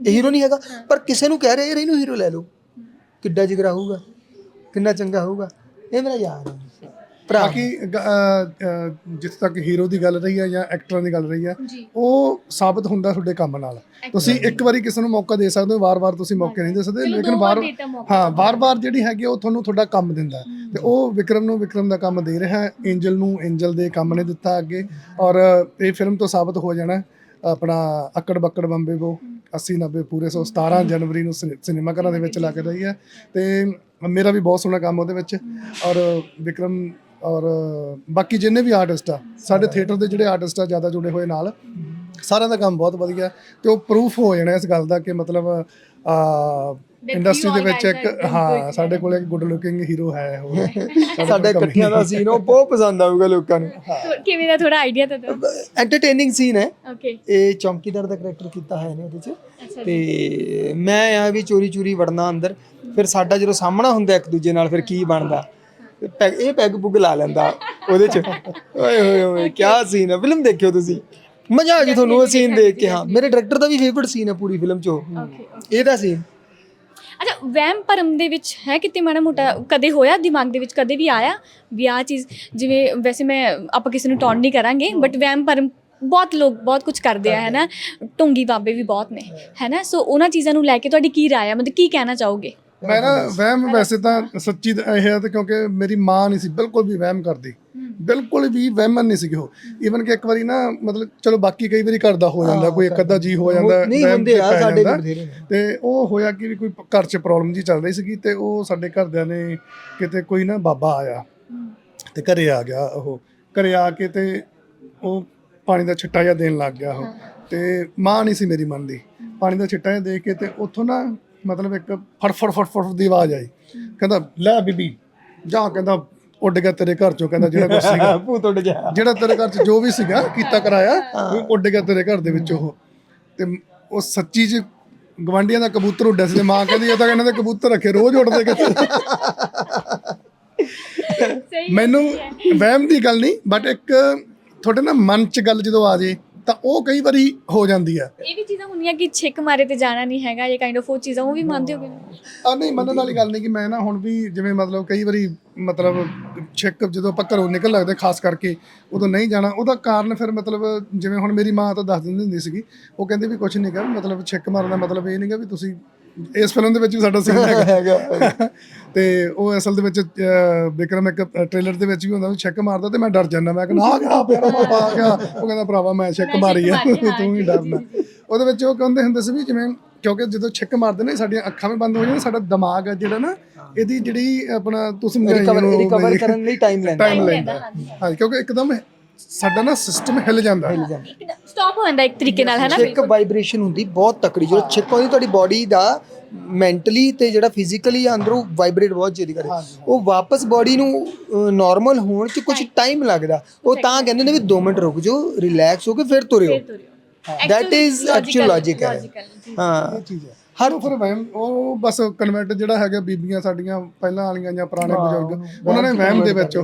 ਹੀਰੋ ਨਹੀਂ ਹੈਗਾ। ਪਰ ਕਿਸੇ ਨੂੰ ਕਹਿ ਰਹੇ ਯਾਰ ਇਹਨੂੰ ਹੀਰੋ ਲੈ ਲਓ। ਕਿੱਡਾ ਜਿਗਰਾ ਹੋਊਗਾ ਕਿੰਨਾ ਚੰਗਾ ਹੋਊਗਾ। ਇਹ ਮੇਰਾ ਯਾਰ ਹੈ ਭਰਾ। ਬਾਕੀ ਗ- ਜਿੱਥੇ ਤੱਕ ਹੀਰੋ ਦੀ ਗੱਲ ਰਹੀ ਹੈ ਜਾਂ ਐਕਟਰਾਂ ਦੀ ਗੱਲ ਰਹੀ ਹੈ ਜੀ। ਉਹ ਸਾਬਤ ਹੁੰਦਾ ਤੁਹਾਡੇ ਕੰਮ ਨਾਲ। ਤੁਸੀਂ ਇੱਕ ਵਾਰੀ ਕਿਸੇ ਨੂੰ ਮੌਕਾ ਦੇ ਸਕਦੇ ਹੋ ਵਾਰ-ਵਾਰ ਤੁਸੀਂ ਮੌਕੇ ਨਹੀਂ ਦੇ ਸਕਦੇ ਚਲੋ ਲੇਕਿਨ ਦੋ ਵਾਰ ਵਾਰ ਦੇਤਾ ਮੌਕਾ ਹਾਂ ਵਾਰ-ਵਾਰ ਜਿਹੜੀ ਹੈਗੀ ਆ, ਉਹ ਤੁਹਾਨੂੰ ਤੁਹਾਡਾ ਕੰਮ ਦਿੰਦਾ ਹੈ। ਤੇ ਉਹ ਵਿਕਰਮ ਨੂੰ ਵਿਕਰਮ ਦਾ ਕੰਮ ਦੇ ਰਿਹਾ ਹੈ। ਐਂਜਲ ਨੂੰ ਐਂਜਲ ਦੇ ਕੰਮ ਨੇ ਦਿੱਤਾ ਅੱਗੇ। ਔਰ ਇਹ ਫਿਲਮ ਤੋਂ ਸਾਬਤ ਹੋ ਜਾਣਾ ਹੈ। ਆਪਣਾ ਅਕੜ ਬੱਕੜ ਬੰਬੇ ਬੋ। 80 90 ਪੂਰੇ 117 ਜਨਵਰੀ ਨੂੰ ਸਿਨੇ- ਸਿਨੇਮਾ ਘਰਾਂ ਦੇ ਵਿੱਚ ਲੱਗ ਰਹੀ ਹੈ ਤੇ ਮੇਰਾ ਵੀ ਬਹੁਤ ਸੋਹਣਾ ਕੰਮ ਉਹਦੇ ਵਿੱਚ ਔਰ ਵਿਕਰਮ ਔਰ ਬਾਕੀ ਜਿੰਨੇ ਵੀ ਆਰਟਿਸਟ ਆ ਸਾਡੇ ਥੀਏਟਰ ਦੇ ਜਿਹੜੇ ਆਰਟਿਸਟ ਆ ਜ਼ਿਆਦਾ ਜੁੜੇ ਹੋਏ ਨਾਲ ਸਾਰਿਆਂ ਦਾ ਕੰਮ ਬਹੁਤ ਵਧੀਆ ਤੇ ਉਹ ਪ੍ਰੂਫ ਹੋ ਜਾਣਾ ਇਸ ਗੱਲ ਦਾ ਕਿ ਮਤਲਬ ਆ ਇੰਡਸਟਰੀ ਦੇ ਵਿੱਚ ਇੱਕ ਹਾਂ ਸਾਡੇ ਕੋਲ ਇੱਕ ਗੁੱਡ ਲੁਕਿੰਗ ਹੀਰੋ ਹੈ ਉਹ। ਸਾਡਾ ਇਕੱਠਿਆਂ ਦਾ ਸੀਨ ਉਹ ਬਹੁਤ ਪਸੰਦ ਆਊਗਾ ਲੋਕਾਂ ਨੂੰ। ਕਿਵੇਂ ਦਾ ਥੋੜਾ ਆਈਡੀਆ ਤਾਂ ਦਿਓ। ਐਂਟਰਟੇਨਿੰਗ ਸੀਨ ਹੈ। ਓਕੇ ਇਹ ਚੌਂਕੀਦਾਰ ਦਾ ਕਰੈਕਟਰ ਕੀਤਾ ਹੈ ਨੇ ਉਹਦੇ ਚ। ਤੇ ਮੈਂ ਆ ਵੀ ਚੋਰੀ ਚੋਰੀ ਵੜਨਾ ਅੰਦਰ ਫਿਰ ਸਾਡਾ ਜਦੋਂ ਸਾਹਮਣਾ ਹੁੰਦਾ ਇੱਕ ਦੂਜੇ ਨਾਲ ਫਿਰ ਕੀ ਬਣਦਾ? ਇਹ ਪੈਗ ਪੁਗ ਲਾ ਲੈਂਦਾ ਉਹਦੇ ਚ। ਓਏ ਹੋਏ ਹੋਏ ਕੀ ਸੀਨ ਹੈ? ਫਿਲਮ ਦੇਖਿਓ ਤੁਸੀਂ। ਮਜ਼ਾ ਆ ਜੀ ਤੁਹਾਨੂੰ ਉਹ ਸੀਨ ਦੇਖ ਕੇ ਹਾਂ। ਮੇਰੇ ਡਾਇਰੈਕਟਰ ਦਾ ਵੀ ਫੇਵਰਿਟ ਸੀਨ ਹੈ ਪੂਰੀ ਫਿਲਮ ਚ ਉਹ। ਓਕੇ ਇਹਦਾ ਸੀਨ ਅੱਛਾ, ਵਹਿਮ ਭਰਮ ਦੇ ਵਿੱਚ ਹੈ ਕਿਤੇ ਮਾੜਾ ਮੋਟਾ? ਕਦੇ ਹੋਇਆ ਦਿਮਾਗ ਦੇ ਵਿੱਚ? ਕਦੇ ਵੀ ਆਇਆ? ਵੀ ਆ ਚੀਜ਼ ਜਿਵੇਂ ਵੈਸੇ ਮੈਂ, ਆਪਾਂ ਕਿਸੇ ਨੂੰ ਟੌਨ ਨਹੀਂ ਕਰਾਂਗੇ ਬਟ ਵਹਿਮ ਭਰਮ ਬਹੁਤ ਲੋਕ, ਬਹੁਤ ਕੁਝ ਕਰਦੇ ਆ ਹੈ ਨਾ ਢੋਂਗੀ ਬਾਬੇ ਵੀ ਬਹੁਤ ਨੇ ਹੈ ਨਾ ਸੋ ਉਹਨਾਂ ਚੀਜ਼ਾਂ ਨੂੰ ਲੈ ਕੇ ਤੁਹਾਡੀ ਕੀ ਰਾਏ ਆ? ਮਤਲਬ ਕੀ ਕਹਿਣਾ ਚਾਹੋਗੇ? ਮੈਂ ਨਾ ਵਹਿਮ ਵੈਸੇ ਤਾਂ ਸੱਚੀ ਤਾਂ ਇਹ ਹੈ ਤੇ ਕਿਉਂਕਿ ਮੇਰੀ ਮਾਂ ਨਹੀਂ ਸੀ, ਬਿਲਕੁਲ ਵੀ ਵਹਿਮ ਕਰਦੀ। ਬਿਲਕੁਲ ਵੀ ਵਹਿਮਨ ਨਹੀਂ ਸੀਗੀ ਉਹ। ਈਵਨ ਕਿ ਇੱਕ ਵਾਰੀ ਨਾ ਮਤਲਬ ਚਲੋ ਬਾਕੀ ਕਈ ਵਾਰੀ ਘਰ ਦਾ ਹੋ ਜਾਂਦਾ ਕੋਈ ਇੱਕ ਅੱਧਾ ਜੀ ਹੋ ਜਾਂਦਾ ਨਹੀਂ ਵਹਿਮ ਹੁੰਦੇ ਤੇ ਆ ਪੈ ਸਾਡੇ ਵੀ ਜਾਂਦਾ। ਬਥੇਰੇ ਨੇ। ਤੇ ਉਹ ਹੋਇਆ ਕਿ ਵੀ ਕੋਈ ਘਰ 'ਚ ਪ੍ਰੋਬਲਮ ਜੀ ਚੱਲ ਰਹੀ ਸੀਗੀ ਤੇ ਉਹ ਸਾਡੇ ਘਰਦਿਆਂ ਨੇ ਕਿਤੇ ਕੋਈ ਨਾ ਬਾਬਾ ਆਇਆ ਤੇ ਘਰੇ ਆ ਗਿਆ ਉਹ। ਘਰੇ ਆ ਕੇ ਤੇ ਉਹ ਪਾਣੀ ਦਾ ਛਿੱਟਾ ਜਿਹਾ ਦੇਣ ਲੱਗ ਗਿਆ ਉਹ। ਤੇ ਮਾਂ ਨਹੀਂ ਸੀ ਮੇਰੀ ਮੰਨਦੀ। ਪਾਣੀ ਦਾ ਛਿੱਟਾ ਜਿਹਾ ਦੇ ਕੇ ਤੇ ਉੱਥੋਂ ਨਾ ਮਤਲਬ ਇੱਕ ਫੜ ਫੜ ਫੜ ਫੜ ਦੀ ਆਵਾਜ਼ ਆਈ। ਕਹਿੰਦਾ ਲੈ ਬੀਬੀ ਜਾ ਕਹਿੰਦਾ ਉੱਡ ਗਿਆ ਤੇਰੇ ਘਰ ਚੋਂ ਕਹਿੰਦਾ ਜਿਹੜਾ ਕੁਛ ਸੀਗਾ। ਭੂਤ ਉੱਡ ਗਿਆ। ਜਿਹੜਾ ਤੇਰੇ ਘਰ ਚ ਜੋ ਵੀ ਸੀਗਾ ਕੀਤਾ ਕਰਾਇਆ ਉਹ ਉੱਡ ਗਿਆ ਤੇਰੇ ਘਰ ਦੇ ਵਿੱਚ ਉਹ। ਤੇ ਉਹ ਸੱਚੀ ਚ ਗਵਾਂਡੀਆਂ ਦਾ ਕਬੂਤਰ ਉੱਡਿਆ ਸੀ ਤੇ ਮਾਂ ਕਹਿੰਦੀ ਇਹ ਤਾਂ ਇਹਨਾਂ ਦੇ ਕਬੂਤਰ ਰੱਖੇ ਰੋਜ਼ ਉੱਡਦੇ ਕਿਤੇ ਮੈਨੂੰ ਵਹਿਮ ਦੀ ਗੱਲ ਨਹੀਂ ਬਟ ਇੱਕ ਤੁਹਾਡੇ ਨਾ ਮਨ ਚ ਗੱਲ ਜਦੋਂ ਆ ਜੇ ਤਾਂ ਉਹ ਕਈ ਵਾਰੀ ਹੋ ਜਾਂਦੀ ਆ ਇਹ ਵੀ ਚੀਜ਼ਾਂ ਹੁੰਦੀਆਂ ਕਿ ਛਿੱਕ ਮਾਰੇ ਤੇ ਜਾਣਾ ਨਹੀਂ ਹੈਗਾ ਇਹ ਕਾਈਂਡ ਆਫ ਉਹ ਚੀਜ਼ਾਂ ਉਹ ਵੀ ਮੰਨਦੇ ਹੋਗੇ। ਆ ਨਹੀਂ ਮੰਨਣ ਵਾਲੀ ਗੱਲ ਨਹੀਂ ਕਿ ਮੈਂ ਨਾ ਹੁਣ ਵੀ ਜਿਵੇਂ ਮਤਲਬ ਕਈ ਵਾਰੀ ਮਤਲਬ ਛਿੱਕ ਜਦੋਂ ਆਪਾਂ ਘਰੋਂ ਨਿਕਲ ਲੱਗਦੇ ਖਾਸ ਕਰਕੇ ਉਦੋਂ ਨਹੀਂ ਜਾਣਾ ਉਹਦਾ ਕਾਰਨ ਫਿਰ ਮਤਲਬ ਜਿਵੇਂ ਹੁਣ ਮੇਰੀ ਮਾਂ ਤਾਂ ਦੱਸ ਦਿੰਦੀ ਹੁੰਦੀ ਸੀਗੀ ਉਹ ਕਹਿੰਦੀ ਵੀ ਕੁਝ ਨਹੀਂ ਗਾ ਮਤਲਬ ਛਿੱਕ ਮਾਰਨ ਦਾ ਮਤਲਬ ਇਹ ਨਹੀਂਗਾ ਵੀ ਤੁਸੀਂ ਇਸ ਫਿਲਮ ਦੇ ਵਿੱਚ ਵੀ ਸਾਡਾ ਸੀਨ ਹੈਗਾ ਹੈਗਾ। ਤੇ ਉਹ ਅਸਲ ਦੇ ਵਿੱਚ ਵਿਕਰਮ ਇੱਕ ਟ੍ਰੇਲਰ ਦੇ ਵਿੱਚ ਵੀ ਹੁੰਦਾ ਛੱਕ ਮਾਰਦਾ ਤੇ ਮੈਂ ਡਰ ਜਾਂਦਾ। ਮੈਂ ਕਹਿੰਦਾ ਆ ਗਿਆ ਪਿਆਰਾ ਪਾਪਾ ਆ ਗਿਆ। ਉਹ ਕਹਿੰਦਾ ਭਰਾਵਾ ਮੈਂ ਛੱਕ ਮਾਰੀ ਆ। ਤੂੰ ਹੀ ਡਰਨਾ। ਉਹਦੇ ਵਿੱਚ ਉਹ ਕਹਿੰਦੇ ਹੁੰਦੇ ਸੀ ਵੀ ਜਿਵੇਂ ਕਿਉਂਕਿ ਜਦੋਂ ਛੱਕ ਮਾਰਦੇ ਨੇ ਸਾਡੀਆਂ ਅੱਖਾਂ ਵੀ ਬੰਦ ਹੋ ਜਾਂਦੀਆਂ ਸਾਡਾ ਦਿਮਾਗ ਆ ਜਿਹੜਾ ਨਾ ਇਹਦੀ ਜਿਹੜੀ ਆਪਣਾ ਤੁਸੀਂ ਰਿਕਵਰ ਰਿਕਵਰ ਕਰਨ ਲਈ ਟਾਈਮ ਲੈਂਦਾ। ਟਾਈਮ ਲੈਂਦਾ ਹਾਂ ਕਿਉਂਕਿ ਇੱਕਦਮ ਸਾਡਾ ਨਾ ਸਿਸਟਮ ਹਿੱਲ ਜਾਂਦਾ ਸਟਾਪ ਹੋ। ਜਾਂਦਾ ਇੱਕ ਤਰੀਕੇ ਨਾਲ ਹੈ ਨਾ ਛਿੱਕ ਵਾਈਬ੍ਰੇਸ਼ਨ ਹੁੰਦੀ ਬਹੁਤ ਤਕੜੀ। ਜਦੋਂ ਛਿੱਕ ਆਉਂਦੀ ਤੁਹਾਡੀ ਬਾਡੀ ਦਾ ਮੈਂਟਲੀ ਤੇ ਜਿਹੜਾ ਫਿਜ਼ੀਕਲੀ ਅੰਦਰੋਂ ਵਾਈਬ੍ਰੇਟ ਬਹੁਤ ਜਲਦੀ ਕਰੇ। ਉਹ ਵਾਪਸ ਬਾਡੀ ਨੂੰ ਨਾਰਮਲ ਹੋਣ ਚ ਕੁਝ ਟਾਈਮ ਲੱਗਦਾ। ਉਹ ਤਾਂ ਕਹਿੰਦੇ ਨੇ ਵੀ 2 ਮਿੰਟ ਰੁਕ ਜਾਓ ਰਿਲੈਕਸ ਹੋ ਕੇ ਫਿਰ ਤੁਰਿਓ। that is actual logic ਹੈ। ਹਾਂ। ਇਹ ਚੀਜ਼ ਹੈ। ਹਰ ਫਿਰ ਵਹਿਮ ਉਹ ਬਸ ਕਨਵਰਟ ਜਿਹੜਾ ਹੈਗਾ ਬੀਬੀਆਂ ਸਾਡੀਆਂ ਪਹਿਲਾਂ ਵਾਲੀਆਂ ਜਾਂ ਪੁਰਾਣੇ ਬਜ਼ੁਰਗ ਉਹਨਾਂ ਨੇ ਵਹਿਮ ਦੇ ਵਿੱਚ ਉਹ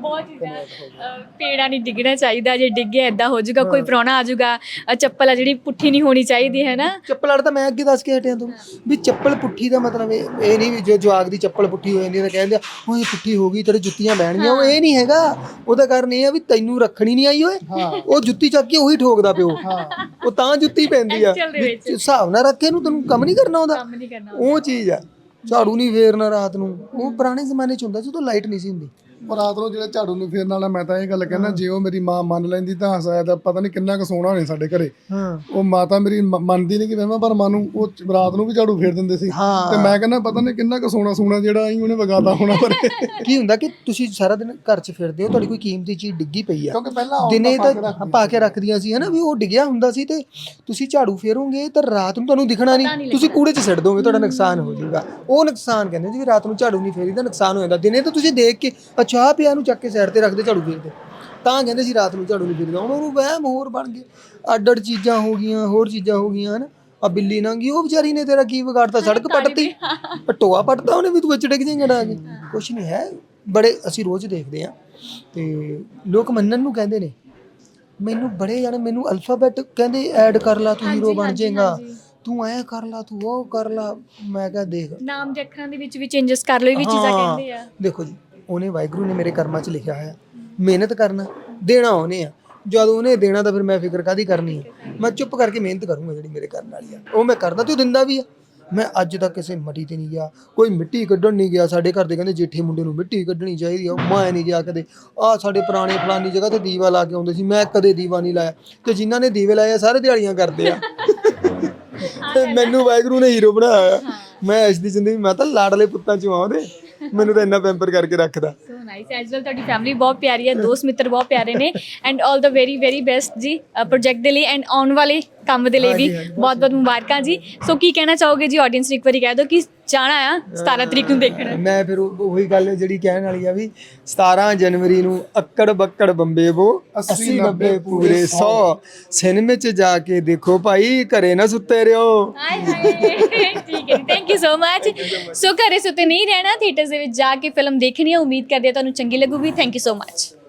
ਬਹੁਤ ਚੀਜ਼ਾਂ ਅਹ, ਪੇੜਾ ਨਹੀਂ ਡਿੱਗਣਾ ਚਾਹੀਦਾ ਜੇ ਡਿੱਗਿਆ ਇਦਾਂ ਹੋ ਜਾਊਗਾ ਕੋਈ ਪ੍ਰਾਹੁਣਾ ਆ ਜਾਊਗਾ ਅਹ, ਚੱਪਲ ਆ ਜਿਹੜੀ ਪੁੱਠੀ ਨਹੀਂ ਹੋਣੀ ਚਾਹੀਦੀ ਹੈ ਨਾ? ਚੱਪਲ ਵਾਲਾ ਤਾਂ ਮੈਂ ਅੱਗੇ ਦੱਸ ਕੇ ਹਟਿਆ ਤੁਹਾਨੂੰ ਵੀ ਚੱਪਲ ਪੁੱਠੀ ਦਾ ਮਤਲਬ ਇਹ ਇਹ ਨਹੀਂ ਵੀ ਜੋ ਜਵਾਗ ਦੀ ਚੱਪਲ ਪੁੱਠੀ ਹੋ ਜਾਂਦੀ ਹੈ ਤਾਂ ਕਹਿੰਦੇ ਆ ਉਹ ਇਹ ਪੁੱਠੀ ਹੋ ਗਈ ਤੇਰੇ ਜੁੱਤੀਆਂ ਬਹਿਣਗੀਆਂ। ਉਹ ਇਹ ਨਹੀਂ ਹੈਗਾ ਉਹਦਾ ਕਾਰਨ ਇਹ ਆ ਵੀ ਤੈਨੂੰ ਰੱਖਣੀ ਨਹੀਂ ਆਈ ਓਏ। ਉਹ ਜੁੱਤੀ ਚੱਕ ਕੇ ਉਹੀ ਠੋਕਦਾ ਪਿਓ। ਉਹ ਤਾਂ ਜੁੱਤੀ ਪੈਂਦੀ ਆ। Actual ਦੇ ਵੀ ਵਿੱਚ। ਹਿਸਾਬ ਨਾਲ ਰੱਖੇ ਨੂੰ ਤੈਨੂੰ ਕੰਮ ਨਹੀਂ ਕਰਨਾ ਉਹਦਾ। ਕੰਮ ਨਹੀਂ ਕਰਨਾ ਉਹ ਚੀਜ਼ ਆ। ਝਾੜੂ ਨਹੀਂ ਫੇਰਨਾ ਰਾਤ ਨੂੰ। ਉਹ ਪੁਰਾਣੇ ਜ਼ਮਾਨੇ ਚ ਹੁੰਦਾ ਜਦੋਂ ਲਾਈਟ ਨਹੀਂ ਸੀ ਹੁੰਦੀ। ਉਹ ਰਾਤ ਨੂੰ ਜਿਹੜੇ ਝਾੜੂ ਨੂੰ ਫੇਰਨ ਵਾਲਾ ਮੈਂ ਤਾਂ ਇਹ ਗੱਲ ਕਹਿੰਦਾ ਜੇ ਉਹ ਮੇਰੀ ਮਾਂ ਮੰਨ ਲੈਂਦੀ ਤਾਂ ਸ਼ਾਇਦ ਪਤਾ ਨਹੀਂ ਕਿੰਨਾ ਕੁ ਸੋਹਣਾ ਹੋਣੇ ਸਾਡੇ ਘਰੇ। ਹਾਂ। ਉਹ ਮਾਤਾ ਮੇਰੀ ਮ- ਮੰਨਦੀ ਨਹੀਂ ਕਿ ਵਹਿਮਾਂ ਪਰ ਮਾਂ ਨੂੰ ਉਹ ਚ- ਰਾਤ ਨੂੰ ਵੀ ਝਾੜੂ ਫੇਰ ਦਿੰਦੇ ਸੀ। ਹਾਂ। ਤੇ ਮੈਂ ਕਹਿੰਦਾ ਪਤਾ ਨਹੀਂ ਕਿੰਨਾ ਕੁ ਸੋਹਣਾ ਸੋਹਣਾ ਜਿਹੜਾ ਅਸੀਂ ਉਹਨੇ ਵਗਾਤਾ ਹੋਣਾ ਪਰ ਕੀ ਹੁੰਦਾ ਕਿ ਤੁਸੀਂ ਸਾਰਾ ਦਿਨ ਘਰ 'ਚ ਫਿਰਦੇ ਹੋ ਤੁਹਾਡੀ ਕੋਈ ਕੀਮਤੀ ਚੀਜ਼ ਡਿੱਗੀ ਪਈ ਆ। ਕਿਉਂਕਿ ਪਹਿਲਾਂ ਦਿਨੇ ਤਾਂ ਪਾ ਕੇ ਰੱਖਦੀਆਂ ਸੀ ਹਨਾ ਵੀ ਉਹ ਡਿੱਗਿਆ ਹੁੰਦਾ ਸੀ ਤੇ ਤੁਸੀਂ ਝਾੜੂ ਫੇਰੋਗੇ ਤਾਂ ਰਾਤ ਨੂੰ ਤੁਹਾਨੂੰ ਦਿਖਣਾ ਨਹੀਂ ਤੁਸੀਂ ਕੂੜੇ 'ਚ ਸਿੱਟ ਦੋਗੇ ਤੁਹਾਡਾ ਨੁਕਸਾਨ ਹੋ ਜਾਊਗਾ। ਉਹ ਨੁਕਸਾਨ ਕਹਿੰਦੇ ਜੀ ਵੀ ਰਾਤ ਨੂੰ ਝਾੜੂ ਨਹੀਂ ਫੇਰੀਦਾ ਨੁਕਸਾਨ ਹੋ ਜਾਂਦਾ। ਦਿਨੇ ਤਾਂ ਤੁਸੀਂ ਦੇਖ ਕੇ ਅੱਛਾ ਆਹ ਪਿਆ ਨੂੰ ਚੱਕ ਕੇ ਸਾਈਡ ਤੇ ਰੱਖਦੇ ਝਾੜੂ ਫੇਰਦੇ ਤਾਂ। ਕਹਿੰਦੇ ਸੀ ਰਾਤ ਨੂੰ ਝਾੜੂ ਨਹੀਂ ਫੇਰੀਦਾ ਹੁਣ ਉਹਨੂੰ ਵਹਿਮ ਹੋਰ ਬਣ ਗਏ। ਅੱਡ ਅੱਡ ਚੀਜ਼ਾਂ ਹੋ ਗਈਆਂ ਹੋਰ ਚੀਜ਼ਾਂ ਹੋ ਗਈਆਂ ਹਨਾ। ਆ ਬਿੱਲੀ ਨੰਗੀ ਉਹ ਵਿਚਾਰੀ ਨੇ ਤੇਰਾ ਕੀ ਵਿਗਾੜਤਾ? ਸੜਕ ਪੱਟਤੀ। ਪਟੋਆ ਪੱਟਦਾ ਉਹਨੇ ਵੀ ਤੂੰ ਵਿੱਚ ਡਿੱਗ ਜਾਏਂਗਾ ਕੇ। ਕੁਛ ਨਹੀਂ ਹੈ। ਬੜੇ ਅਸੀਂ ਰੋਜ਼ ਦੇਖਦੇ ਆ ਤੇ ਲੋਕ ਮੰਨਣ ਨੂੰ ਕਹਿੰਦੇ ਨੇ ਮੈਨੂੰ ਬੜੇ ਜਾਣੇ ਮੈਨੂੰ ਅਲਫਾਬੈਟ ਕਹਿੰਦੇ ਐਡ ਕਰ ਲਾ ਤੂੰ ਹੀਰੋ ਬਣ ਜਾਏਗਾ। ਤੂੰ ਐ ਕਰ ਲਾ ਤੂੰ ਉਹ ਕਰ ਲਾ। ਮੈਂ ਕਿਹਾ ਦੇਖ ਨਾਮ ਦੇ ਅੱਖਰਾਂ ਦੇ ਵਿੱਚ ਵੀ ਚੇਂਜਸ ਕਰ ਲਓ ਇਹ ਵੀ ਚੀਜ਼ਾਂ ਕਹਿੰਦੇ ਆ। ਦੇਖੋ ਜੀ। ਉਹਨੇ ਵਾਹਿਗੁਰੂ ਨੇ ਮੇਰੇ ਕਰਮਾਂ 'ਚ ਲਿਖਿਆ ਹੋਇਆ। ਮਿਹਨਤ ਕਰਨਾ ਦੇਣਾ ਉਹਨੇ ਆ। ਜਦ ਉਹਨੇ ਦੇਣਾ ਤਾਂ ਫਿਰ ਮੈਂ ਫਿਕਰ ਕਾਦੀ ਕਰਨੀ ਹੈ ਮੈਂ ਚੁੱਪ ਕਰਕੇ ਮਿਹਨਤ ਕਰੂੰਗਾ ਜਿਹੜੀ ਮੇਰੇ ਕਰਨ ਵਾਲੀ ਆ। ਉਹ ਮੈਂ ਕਰਦਾ ਤੇ ਉਹ ਦਿੰਦਾ ਵੀ ਆ। ਮੈਂ ਅੱਜ ਤੱਕ ਕਿਸੇ ਮੱਟੀ ਤੇ ਨਹੀਂ ਗਿਆ। ਕੋਈ ਮਿੱਟੀ ਕੱਢਣ ਨਹੀਂ ਗਿਆ। ਸਾਡੇ ਘਰ ਦੇ ਕਹਿੰਦੇ ਜੇਠੇ ਮੁੰਡੇ ਨੂੰ ਮਿੱਟੀ ਕੱਢਣੀ ਚਾਹੀਦੀ ਆ। ਮੈਂ ਨਹੀਂ ਗਿਆ ਕਦੇ। ਆ ਸਾਡੇ ਪੁਰਾਣੇ ਫਲਾਨੀ ਜਗ੍ਹਾ ਤੇ ਦੀਵਾ ਲਾ ਕੇ ਆਉਂਦੇ ਸੀ। ਮੈਂ ਕਦੇ ਦੀਵਾ ਨਹੀਂ ਲਾਇਆ। ਤੇ ਜਿਨ੍ਹਾਂ ਨੇ ਦੀਵੇ ਲਾਏ ਆ ਸਾਰੇ ਦਿਹਾੜੀਆਂ ਕਰਦੇ ਆ। ਮੈਨੂੰ ਵਾਹਿਗੁਰੂ ਨੇ ਹੀਰੋ ਬਣਾਇਆ। ਮੈਂ ਇਸ ਦੀ ਜ਼ਿੰਦਗੀ ਮੈਂ ਤਾਂ ਲਾਡਲੇ ਪੁੱਤਾਂ ਚੋਂ ਆਉਂਦੇ। ਮੈਨੂੰ ਤਾਂ ਇੰਨਾ ਪੈਂਪਰ ਕਰਕੇ ਰੱਖਦਾ। ਸੋ ਨਾਈਸ ਐਜ ਵੈਲ ਤੁਹਾਡੀ ਫੈਮਿਲੀ ਬਹੁਤ ਪਿਆਰੀ ਹੈ, ਦੋਸਤ ਮਿੱਤਰ ਬਹੁਤ ਪਿਆਰੇ ਨੇ ਐਂਡ 올 ਦਾ ਵੈਰੀ ਵੈਰੀ ਬੈਸਟ ਜੀ ਪ੍ਰੋਜੈਕਟ ਦੇ ਲਈ ਐਂਡ ਆਉਣ ਵਾਲੇ ਕੰਮ ਦੇ ਲਈ ਵੀ ਬਹੁਤ ਬਹੁਤ ਮੁਬਾਰਕਾਂ ਜੀ। ਸੋ ਕੀ ਕਹਿਣਾ ਚਾਹੋਗੇ ਜੀ ਆਡੀਅנס ਨੂੰ ਇੱਕ ਵਾਰੀ ਕਹਿ ਦਿਓ ਕਿ ਜਾਣਾ ਆ 17 ਤਰੀਕ ਨੂੰ ਦੇਖਣ? ਮੈਂ ਫਿਰ ਉਹ- ਉਹੀ ਗੱਲ ਜਿਹੜੀ ਕਹਿਣ ਵਾਲੀ ਆ ਵੀ 17 ਜਨਵਰੀ ਨੂੰ ਅੱਕੜ ਬੱਕੜ ਬੰਬੇ ਬੋ 80 90 ਪੂਰੇ 100 ਸਿਨੇਮੇ 'ਚ ਜਾ ਕੇ ਦੇਖੋ ਭਾਈ ਘਰੇ ਨਾ ਸੁੱਤੇ ਰਿਓ। ਹਾਏ ਹਾਏ ਠੀਕ ਹੈ thank you so much so ਘਰੇ ਸੁੱਤੇ ਨਹੀਂ ਰਹਿਣਾ ਥੀਏਟਰਸ ਦੇ ਵਿੱਚ ਜਾ ਕੇ ਫਿਲਮ ਦੇਖਣੀ ਹੈ ਉਮੀਦ ਕਰਦੇ ਹਾਂ ਤੁਹਾਨੂੰ ਚੰਗੀ ਲੱਗੂਗੀ। Thank you so much